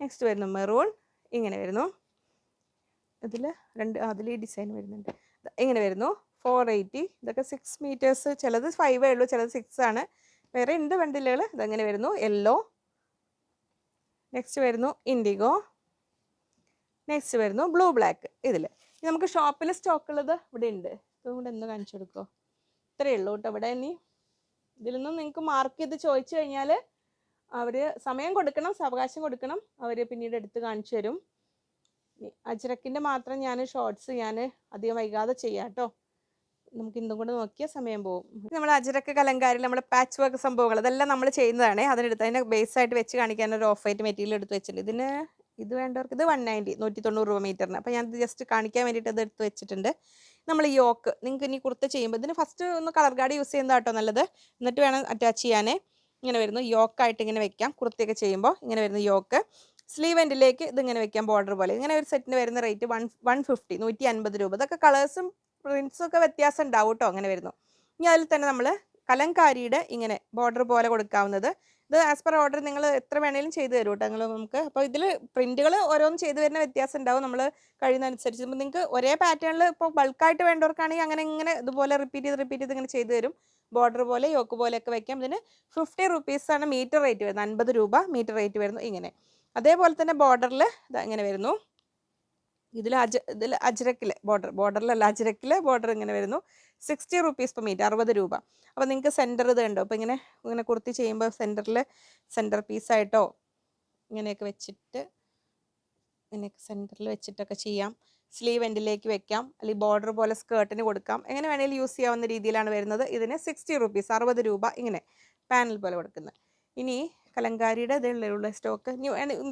S1: നെക്സ്റ്റ് വരുന്നു മെറൂൺ ഇങ്ങനെ വരുന്നു. ഇതിൽ രണ്ട് അതിൽ ഈ ഡിസൈൻ വരുന്നുണ്ട്. ഇങ്ങനെ വരുന്നു. ഫോർ എയ്റ്റി ഇതൊക്കെ സിക്സ് മീറ്റേഴ്സ് ചിലത് ഫൈവേ ഉള്ളൂ. ചിലത് സിക്സ് ആണ്. വേറെ ഉണ്ട് വണ്ടിലുകൾ ഇതങ്ങനെ വരുന്നു. യെല്ലോ നെക്സ്റ്റ് വരുന്നു ഇൻഡിഗോ നെക്സ്റ്റ് വരുന്നു ബ്ലൂ ബ്ലാക്ക് ഇതിൽ നമുക്ക് ഷോപ്പിൽ സ്റ്റോക്ക് ഉള്ളത് ഇവിടെ ഉണ്ട്. ഇതുകൊണ്ട് എന്ത് കാണിച്ചു കൊടുക്കോ? ഇത്രയേ ഉള്ളൂ കേട്ടോ. ഇവിടെ ഇനി ഇതിൽ നിന്നും നിങ്ങൾക്ക് മാർക്ക് ചെയ്ത് ചോദിച്ചു കഴിഞ്ഞാൽ അവർ സമയം കൊടുക്കണം സാവകാശം കൊടുക്കണം. അവർ പിന്നീട് എടുത്ത് കാണിച്ചു തരും. അജ്രക്കിന്റെ മാത്രം ഞാൻ ഷോർട്സ് ഞാൻ അധികം വൈകാതെ ചെയ്യാം കേട്ടോ. നമുക്ക് ഇന്നും കൂടെ നോക്കിയാൽ സമയം പോകും നമ്മൾ അജരക്ക് കലങ്കാരി നമ്മുടെ പാച്ച് വർക്ക് സംഭവങ്ങൾ അതെല്ലാം നമ്മൾ ചെയ്യുന്നതാണ്. അതിനെടുത്ത് അതിനെ ബേസ് ആയിട്ട് വെച്ച് കാണിക്കാൻ ഒരു ഓഫ് ആയിട്ട് മെറ്റീരിയൽ എടുത്ത് വെച്ചിട്ടുണ്ട്. ഇതിന് ഇത് വേണ്ടവർക്ക് ഇത് വൺ നയന്റി നൂറ്റി തൊണ്ണൂറ് രൂപ മീറ്ററിന് അപ്പോൾ ഞാൻ ജസ്റ്റ് കാണിക്കാൻ വേണ്ടിയിട്ട് ഇത് എടുത്ത് വെച്ചിട്ടുണ്ട്. നമ്മൾ യോക്ക് നിങ്ങൾക്ക് ഇനി കുർത്ത ചെയ്യുമ്പോൾ ഇതിന് ഫസ്റ്റ് ഒന്ന് കളർ ഗാർഡ് യൂസ് ചെയ്യുന്ന കേട്ടോ നല്ലത്. എന്നിട്ട് വേണം അറ്റാച്ച് ചെയ്യാനേ. ഇങ്ങനെ വരുന്നു. യോക്കായിട്ട് ഇങ്ങനെ വെക്കാം. കുർത്തിയൊക്കെ ചെയ്യുമ്പോൾ ഇങ്ങനെ വരുന്നു യോക്ക് സ്ലീവ് എൻഡിലേക്ക് ഇതിങ്ങനെ വെക്കാം. ബോർഡർ പോലെ. ഇങ്ങനെ ഒരു സെറ്റിന് വരുന്ന റേറ്റ് വൺ വൺ ഫിഫ്റ്റി നൂറ്റി അൻപത് രൂപ. ഇതൊക്കെ കളേഴ്സും പ്രിൻസും ഒക്കെ വ്യത്യാസം ഉണ്ടാവും കേട്ടോ അങ്ങനെ വരുന്നു. ഇനി അതിൽ തന്നെ നമ്മൾ കലങ്കാരിയുടെ ഇങ്ങനെ ബോർഡർ പോലെ കൊടുക്കാവുന്നത്. ഇത് ആസ് പെർ ഓർഡർ നിങ്ങൾ എത്ര വേണേലും ചെയ്തു തരും കേട്ടോ. നിങ്ങൾ നമുക്ക് അപ്പോൾ ഇതിൽ പ്രിന്റുകൾ ഓരോന്നും ചെയ്തു വരുന്ന വ്യത്യാസം ഉണ്ടാവും. നമ്മൾ കഴിയുന്നതനുസരിച്ച് ഇപ്പം നിങ്ങൾക്ക് ഒരേ പാറ്റേണിൽ ഇപ്പോൾ ബൾക്കായിട്ട് വേണ്ടവർക്കാണെങ്കിൽ അങ്ങനെ ഇങ്ങനെ ഇതുപോലെ റിപ്പീറ്റ് ചെയ്ത് റിപ്പീറ്റ് ചെയ്ത് ഇങ്ങനെ ചെയ്തു തരും. ബോർഡർ പോലെ യോക്ക് പോലെയൊക്കെ വയ്ക്കാം ഇതിന് ഫിഫ്റ്റി റുപ്പീസാണ് മീറ്റർ റേറ്റ് വരുന്നത്. അൻപത് രൂപ മീറ്റർ റേറ്റ് വരുന്നു ഇങ്ങനെ. അതേപോലെ തന്നെ ബോർഡറിൽ ഇത് ഇങ്ങനെ വരുന്നു. ഇതിൽ അജ ഇതിൽ അജ്രക്കിൽ ബോർഡർ ബോർഡറിലല്ല അജ്രക്കിൽ ബോർഡർ ഇങ്ങനെ വരുന്നു. സിക്സ്റ്റി റുപ്പീസ് പെർ മീറ്റർ അറുപത് രൂപ. അപ്പോൾ നിങ്ങൾക്ക് സെന്റർ ഇത് ഉണ്ടോ അപ്പോൾ ഇങ്ങനെ ഇങ്ങനെ കുർത്തി ചെയ്യുമ്പോൾ സെന്ററിൽ സെന്റർ പീസായിട്ടോ ഇങ്ങനെയൊക്കെ വെച്ചിട്ട് ഇങ്ങനെയൊക്കെ സെന്ററിൽ വെച്ചിട്ടൊക്കെ ചെയ്യാം. സ്ലീവ് എൻഡിലേക്ക് വെക്കാം. അല്ലെങ്കിൽ ബോർഡർ പോലെ സ്കേർട്ടിന് കൊടുക്കാം. എങ്ങനെ വേണമെങ്കിലും യൂസ് ചെയ്യാവുന്ന രീതിയിലാണ് വരുന്നത്. ഇതിന് സിക്സ്റ്റി റുപ്പീസ് അറുപത് രൂപ ഇങ്ങനെ പാനൽ പോലെ കൊടുക്കുന്നത് ഇനി കലങ്കാരിയുടെ ഇതിലുള്ള സ്റ്റോക്ക്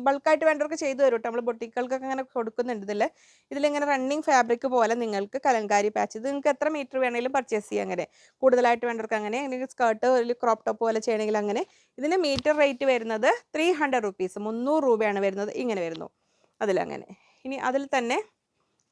S1: ബൾക്കായിട്ട് വേണ്ടവർക്ക് ചെയ്തു തരും കേട്ടോ നമ്മൾ ബൊട്ടിക്കുകൾക്കൊക്കെ അങ്ങനെ കൊടുക്കുന്നുണ്ട് ഇതിൽ ഇതിലിങ്ങനെ റണ്ണിങ് ഫാബ്രിക് പോലെ നിങ്ങൾക്ക് കലങ്കാരി പാച്ച് ഇത് നിങ്ങൾക്ക് എത്ര മീറ്റർ വേണമെങ്കിലും പർച്ചേസ് ചെയ്യാം അങ്ങനെ. കൂടുതലായിട്ട് വേണ്ടവർക്ക് അങ്ങനെ അല്ലെങ്കിൽ സ്കേർട്ട് ഒരു ക്രോപ്പ് ടോപ്പ് പോലെ ചെയ്യണമെങ്കിൽ അങ്ങനെ. ഇതിന് മീറ്റർ റേറ്റ് വരുന്നത് ത്രീ ഹൺഡ്രഡ് റുപ്പീസ് മുന്നൂറ് രൂപയാണ് വരുന്നത് ഇങ്ങനെ വരുന്നു. അതിലങ്ങനെ. ഇനി അതിൽ തന്നെ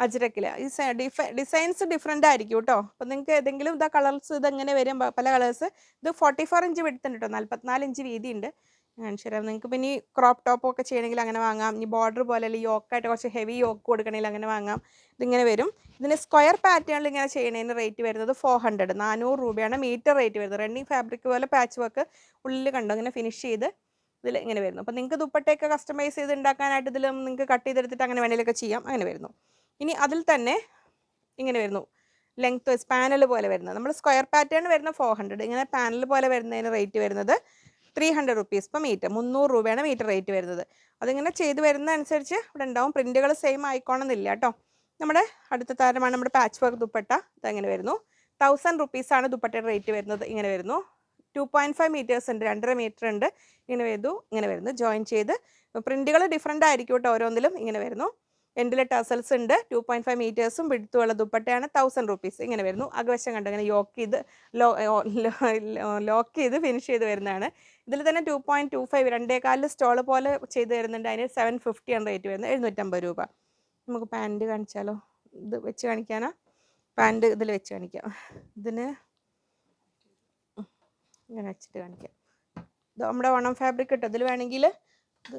S1: അജ്രക്കിൽ ഈ ഡിസൈൻസ് ഡിഫറെന്റ് ആയിരിക്കും കേട്ടോ അപ്പോൾ നിങ്ങൾക്ക് ഏതെങ്കിലും ഇതാ കളേഴ്സ് ഇതെങ്ങനെ വരും പല കളേഴ്സ് ഇത് ഫോർട്ടി ഫോർ ഇഞ്ച് വെടുത്തുണ്ട് കേട്ടോ നാൽപ്പത്തിനാല് ഇഞ്ച് വീതിയുണ്ട് കാണിച്ചു തരാം നിങ്ങൾക്ക് പിന്നെ ഈ ക്രോപ്പ് ടോപ്പ് ഒക്കെ ചെയ്യണമെങ്കിൽ അങ്ങനെ വാങ്ങാം. ഇനി ബോർഡർ പോലെ അല്ലെങ്കിൽ യോക്കായിട്ട് കുറച്ച് ഹെവി യോക്ക് കൊടുക്കണമെങ്കിൽ അങ്ങനെ വാങ്ങാം. ഇതിങ്ങനെ വരും. ഇതിന് സ്ക്വയർ പാറ്റേണിൽ ഇങ്ങനെ ചെയ്യണതിന് റേറ്റ് വരുന്നത് ഫോർ ഹൺഡ്രഡ് നാനൂറ് രൂപയാണ് മീറ്റർ റേറ്റ് വരുന്നത്. റണ്ണിങ് ഫാബ്രിക് പോലെ പാച്ച് വർക്ക് ഉള്ളിൽ കണ്ടോ? അങ്ങനെ ഫിനിഷ് ചെയ്ത് ഇതിൽ ഇങ്ങനെ വരുന്നു. അപ്പോൾ നിങ്ങൾക്ക് ദുപ്പട്ടയൊക്കെ കസ്റ്റമൈസ് ചെയ്ത് ഉണ്ടാക്കാനായിട്ട് ഇതിൽ നിങ്ങൾക്ക് കട്ട് ചെയ്തെടുത്തിട്ട് അങ്ങനെ വേണമെങ്കിലൊക്കെ ചെയ്യാം. അങ്ങനെ വരുന്നു. ഇനി അതിൽ തന്നെ ഇങ്ങനെ വരുന്നു. ലെങ്ത് പാനൽ പോലെ വരുന്നത്. നമ്മൾ സ്ക്വയർ പാറ്റേൺ വരുന്ന ഫോർ ഹൺഡ്രഡ് ഇങ്ങനെ പാനൽ പോലെ വരുന്നതിന് റേറ്റ് വരുന്നത് three hundred rupees per metre മുന്നൂറ് രൂപയാണ് മീറ്റർ റേറ്റ് വരുന്നത്. അതിങ്ങനെ ചെയ്ത് വരുന്ന അനുസരിച്ച് ഇവിടെ ഉണ്ടാവും പ്രിന്റുകൾ സെയിം ആയിക്കോണമെന്നില്ല കേട്ടോ. നമ്മുടെ അടുത്ത താരമാണ് നമ്മുടെ പാച്ച് വർക്ക് ദുപ്പട്ട. ഇതങ്ങനെ വരുന്നു. തൗസൻഡ് റുപ്പീസാണ് ദുപ്പട്ടയുടെ റേറ്റ് വരുന്നത്. ഇങ്ങനെ വരുന്നു. ടു പോയിന്റ് ഫൈവ് മീറ്റേഴ്സ് ഉണ്ട് രണ്ടര മീറ്റർ ഉണ്ട്. ഇങ്ങനെ വരുന്നു ഇങ്ങനെ വരുന്നു. ജോയിൻ ചെയ്ത് പ്രിന്റുകൾ ഡിഫറെന്റ് ആയിരിക്കും കേട്ടോ ഓരോന്നിലും. ഇങ്ങനെ വരുന്നു. എൻഡിലെ ടസൽസ് ഉണ്ട് ടു പോയിന്റ് ഫൈവ് മീറ്റേഴ്സും വിടുത്തുള്ള ദുപ്പട്ടയാണ് തൗസൻഡ് റുപ്പീസ് ഇങ്ങനെ വരുന്നു. അകവശം കണ്ട്? ഇങ്ങനെ യോക്ക് ചെയ്ത് ലോക്ക് ചെയ്ത് ഫിനിഷ് ചെയ്ത് വരുന്നതാണ്. ഇതിൽ തന്നെ ടു പോയിന്റ് ടു ഫൈവ് രണ്ടേകാലിൽ സ്റ്റോൾ പോലെ ചെയ്ത് വരുന്നുണ്ട് അതിന് സെവൻ ഫിഫ്റ്റി ആണ് റേറ്റ് വരുന്നത്. എഴുന്നൂറ്റമ്പത് രൂപ. നമുക്ക് പാന്റ് കാണിച്ചാലോ? ഇത് വെച്ച് കാണിക്കാനാ? പാന്റ് ഇതിൽ വെച്ച് കാണിക്കാം. ഇതിന് ഇങ്ങനെ വെച്ചിട്ട് കാണിക്കാം. ഇത് നമ്മുടെ ഓണം ഫാബ്രിക് കിട്ടും ഇതിൽ വേണമെങ്കിൽ ഇത്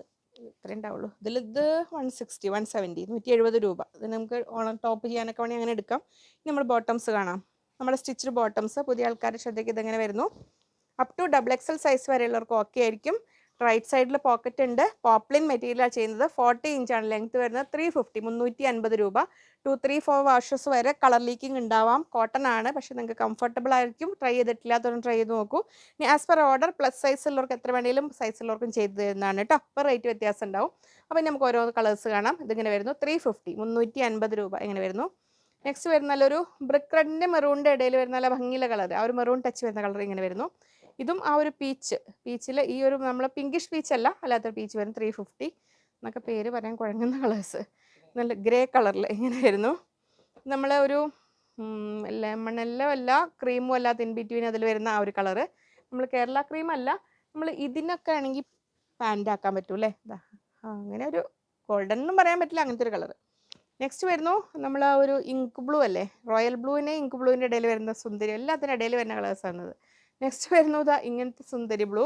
S1: ഇത്രയും ഉണ്ടാവുള്ളൂ. ഇതിൽ ഇത് വൺ സിക്സ്റ്റി വൺ സെവന്റി നൂറ്റി എഴുപത് രൂപ. ഇത് നമുക്ക് ഓണം ടോപ്പ് ചെയ്യാനൊക്കെ വേണമെങ്കിൽ അങ്ങനെ എടുക്കാം. ഇനി നമ്മൾ ബോട്ടംസ് കാണാം. നമ്മുടെ സ്റ്റിച്ച്ഡ് ബോട്ടംസ് പുതിയ ആൾക്കാരുടെ ശ്രദ്ധയ്ക്ക് ഇതെങ്ങനെ വരുന്നു? Up to double XL size വരെയുള്ളവർക്ക് okay ആയിരിക്കും. റൈറ്റ് സൈഡിൽ പോക്കറ്റ് ഉണ്ട്. പോപ്ലിൻ മെറ്റീരിയലാണ് ചെയ്യുന്നത്. ഫോർട്ടി ഇഞ്ചാണ് ലെങ്ത് വരുന്നത്. ത്രീ ഫിഫ്റ്റി മുന്നൂറ്റി അൻപത് രൂപ. ടു ത്രീ ഫോർ വാഷസ് വരെ കളർ ലീക്കിംഗ് ഉണ്ടാവാം. കോട്ടൺ ആണ്. പക്ഷേ നിങ്ങൾക്ക് കംഫർട്ടബിൾ ആയിരിക്കും. ട്രൈ ചെയ്തിട്ടില്ലാത്തവരും ട്രൈ ചെയ്ത് നോക്കൂ. ഇനി as per order plus size ഉള്ളവർക്ക് എത്ര വേണമെങ്കിലും സൈസ് ഉള്ളവർക്കും ചെയ്ത് തരുന്നതാണ് കേട്ടോ. അപ്പോൾ റേറ്റ് വ്യത്യാസം ഉണ്ടാവും. അപ്പോൾ നമുക്ക് ഓരോ കളേഴ്സ് കാണാം. ഇതിങ്ങനെ വരുന്നു. ത്രീ ഫിഫ്റ്റി മുന്നൂറ്റി അൻപത് രൂപ ഇങ്ങനെ വരുന്നു. നെക്സ്റ്റ് വരുന്ന നല്ലൊരു ബ്രിക്ക് റെഡിന്റെ മെറൂണിന്റെ ഇടയിൽ വരുന്ന നല്ല ഭംഗിയുള്ള കളർ ആ ഒരു മെറൂൺ ടച്ച് വരുന്ന കളർ ഇങ്ങനെ വരുന്നു. ഇതും ആ ഒരു പീച്ച് പീച്ചിൽ ഈ ഒരു നമ്മൾ പിങ്കിഷ് പീച്ച് അല്ല അല്ലാത്ത പീച്ച് വരും ത്രീ ഫിഫ്റ്റി എന്നൊക്കെ പേര് പറയാൻ കുഴങ്ങുന്ന കളേഴ്സ് നല്ല ഗ്രേ കളറിൽ ഇങ്ങനെ വരുന്നു. നമ്മൾ ഒരു ലെമൺ അല്ല ക്രീമും അല്ല തിൻ ബിറ്റ്വീൻ അതിൽ വരുന്ന ആ ഒരു കളറ് നമ്മൾ കേരള ക്രീം അല്ല നമ്മൾ ഇതിനൊക്കെ ആണെങ്കിൽ പാന്റ് ആക്കാൻ പറ്റൂ അല്ലേ? അങ്ങനെ ഒരു ഗോൾഡൻ എന്നും പറയാൻ പറ്റില്ല അങ്ങനത്തെ ഒരു കളറ് നെക്സ്റ്റ് വരുന്നു നമ്മൾ ഒരു ഇങ്ക് ബ്ലൂ അല്ലേ? റോയൽ ബ്ലൂവിനെ ഇങ്ക് ബ്ലൂവിന്റെ ഇടയിൽ വരുന്ന സുന്ദരി എല്ലാത്തിന്റെ ഇടയിൽ വരുന്ന കളേഴ്സ് ഇത് നെക്സ്റ്റ് വരുന്നത് ഇങ്ങനത്തെ സുന്ദരി ബ്ലൂ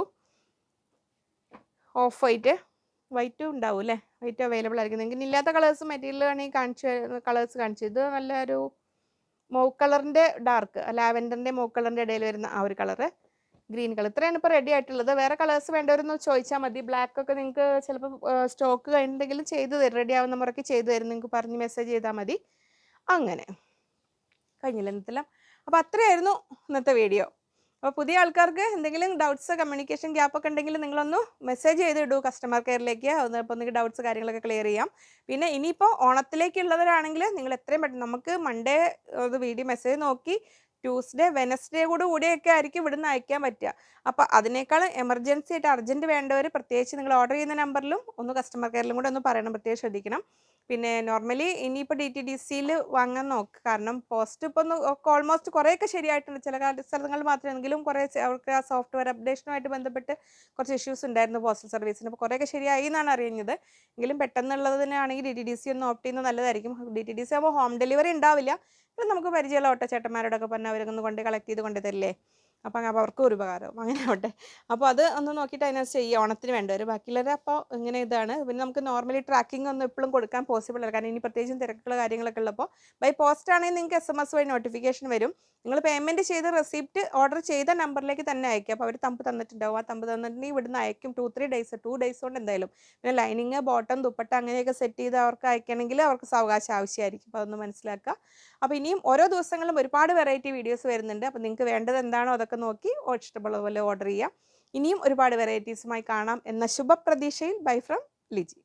S1: ഓഫ് വൈറ്റ് വൈറ്റും ഉണ്ടാവും അല്ലേ? വൈറ്റ് അവൈലബിൾ ആയിരിക്കും. നിങ്ങൾക്ക് ഇല്ലാത്ത കളേഴ്സ് മെറ്റീരിയൽ വേണമെങ്കിൽ കാണിച്ച് കളേഴ്സ് കാണിച്ചു ഇത് നല്ലൊരു മൗ കളറിന്റെ ഡാർക്ക് ലാവൻഡറിന്റെ മൗ കളറിന്റെ ഇടയിൽ വരുന്ന ആ ഒരു കളറ് ഗ്രീൻ കളർ ഇത്രയാണ് ഇപ്പോൾ റെഡി ആയിട്ടുള്ളത്. വേറെ കളേഴ്സ് വേണ്ടവരൊന്ന് ചോദിച്ചാൽ മതി. ബ്ലാക്ക് ഒക്കെ നിങ്ങൾക്ക് ചിലപ്പോൾ സ്റ്റോക്ക് കഴിഞ്ഞിട്ടുണ്ടെങ്കിൽ ചെയ്ത് തരും. റെഡി ആവുന്ന മുറയ്ക്ക് ചെയ്തു തരും. നിങ്ങൾക്ക് പറഞ്ഞ് മെസ്സേജ് ചെയ്താൽ മതി. അങ്ങനെ. കഴിഞ്ഞില്ല ഇന്നത്തെല്ലാം അപ്പോൾ അത്രയായിരുന്നു ഇന്നത്തെ വീഡിയോ അപ്പോൾ പുതിയ ആൾക്കാർക്ക് എന്തെങ്കിലും ഡൗട്ട്സ് കമ്മ്യൂണിക്കേഷൻ ഗ്യാപ്പ് ഒക്കെ ഉണ്ടെങ്കിൽ നിങ്ങളൊന്ന് മെസ്സേജ് ചെയ്ത് ഇടൂ കസ്റ്റമർ കെയറിലേക്ക് അപ്പോൾ നിങ്ങൾക്ക് ഡൗട്ട്സ് കാര്യങ്ങളൊക്കെ ക്ലിയർ ചെയ്യാം. പിന്നെ ഇനിയിപ്പോൾ ഓണത്തിലേക്കുള്ളവരാണെങ്കിൽ നിങ്ങൾ എത്രയും പെട്ടെന്ന് നമുക്ക് മൺഡേ ഒരു വീഡിയോ മെസ്സേജ് നോക്കി ട്യൂസ്ഡേ വെനസ്ഡേ കൂടെ കൂടിയൊക്കെ ആയിരിക്കും ഇവിടുന്ന് അയക്കാൻ പറ്റുക. അപ്പോൾ അതിനേക്കാൾ എമർജൻസി ആയിട്ട് അർജന്റ് വേണ്ടവർ പ്രത്യേകിച്ച് നിങ്ങൾ ഓർഡർ ചെയ്യുന്ന നമ്പറിലും ഒന്ന് കസ്റ്റമർ കെയറിലും കൂടെ ഒന്ന് പറയണം. പ്രത്യേകം ശ്രദ്ധിക്കണം. പിന്നെ നോർമലി ഇനിയിപ്പോൾ ഡി ടി ഡി സിയിൽ വാങ്ങാൻ നോക്ക്. കാരണം പോസ്റ്റ് ഇപ്പോൾ ഒന്ന് ഓൾമോസ്റ്റ് കുറേയൊക്കെ ശരിയായിട്ടുണ്ട്. ചില സ്ഥലങ്ങൾ മാത്രമെങ്കിലും കുറേ അവർക്ക് ആ സോഫ്റ്റ്വെയർ അപ്ഡേഷനുമായിട്ട് ബന്ധപ്പെട്ട് കുറച്ച് ഇഷ്യൂസ് ഉണ്ടായിരുന്നു പോസ്റ്റൽ സർവീസിന് അപ്പോൾ കുറേയൊക്കെ ശരിയായി എന്നാണ് അറിയുന്നത്. എങ്കിലും പെട്ടെന്നുള്ളതിനാണെങ്കിൽ ഡി ടി ഡി സി ഒന്ന് ഓപ്റ്റ് ചെയ്യുന്നത് നല്ലതായിരിക്കും. ഡി ടി ഡി സി ആകുമ്പോൾ ഹോം ഡെലിവറി ഉണ്ടാവില്ല. പിന്നെ നമുക്ക് പരിചയമുള്ള ഓട്ടോ ചേട്ടന്മാരോടൊക്കെ പറഞ്ഞാൽ അവരൊന്ന് കൊണ്ട് കളക്ട് ചെയ്ത് കൊണ്ട് തരില്ലേ? അപ്പം അപ്പോൾ അവർക്കും ഒരു ഉപകാരവും. അങ്ങനെ ആവട്ടെ. അപ്പോൾ അത് ഒന്ന് നോക്കിയിട്ട് അതിനകത്ത് ചെയ്യുക ഓണത്തിന് വേണ്ടവർ ബാക്കിയുള്ളവരെ അപ്പോൾ ഇങ്ങനെ ഇതാണ്. പിന്നെ നമുക്ക് നോർമലി ട്രാക്കിംഗ് ഒന്നും എപ്പോഴും കൊടുക്കാൻ പോസിബിൾ അല്ല. കാരണം ഇനി പ്രത്യേകിച്ചും തിരക്കുള്ള കാര്യങ്ങളൊക്കെ ഉള്ളപ്പോൾ ബൈ പോസ്റ്റ് ആണെങ്കിൽ നിങ്ങൾക്ക് എസ് എം എസ് വഴി നോട്ടിഫിക്കേഷൻ വരും. നിങ്ങൾ പേയ്മെന്റ് ചെയ്ത് റെസിപ്റ്റ് ഓർഡർ ചെയ്ത നമ്പറിലേക്ക് തന്നെ അയക്കുക അപ്പോൾ അവർ തമ്പ് തന്നിട്ടുണ്ടാവും. ആ തമ്പ് തന്നിട്ടുണ്ടെങ്കിൽ ഇവിടുന്ന് അയക്കും two three days two days കൊണ്ട് എന്തായാലും. പിന്നെ ലൈനിങ് ബോട്ടം ദുപ്പട്ട അങ്ങനെയൊക്കെ സെറ്റ് ചെയ്ത് അവർക്ക് അയക്കണമെങ്കിൽ അവർക്ക് സാവകാശം ആവശ്യമായിരിക്കും. അപ്പോൾ അതൊന്ന് മനസ്സിലാക്കുക. അപ്പോൾ ഇനിയും ഓരോ ദിവസങ്ങളും ഒരുപാട് വെറൈറ്റി വീഡിയോസ് വരുന്നുണ്ട്. അപ്പോൾ നിങ്ങൾക്ക് വേണ്ടത് എന്താണോ അതൊക്കെ നോക്കി ഇഷ്ടമുള്ള പോലെ ഓർഡർ ചെയ്യാം. ഇനിയും ഒരുപാട് വെറൈറ്റീസുമായി കാണാം എന്ന ശുഭപ്രതീക്ഷയിൽ ബൈ ഫ്രം ലിജി.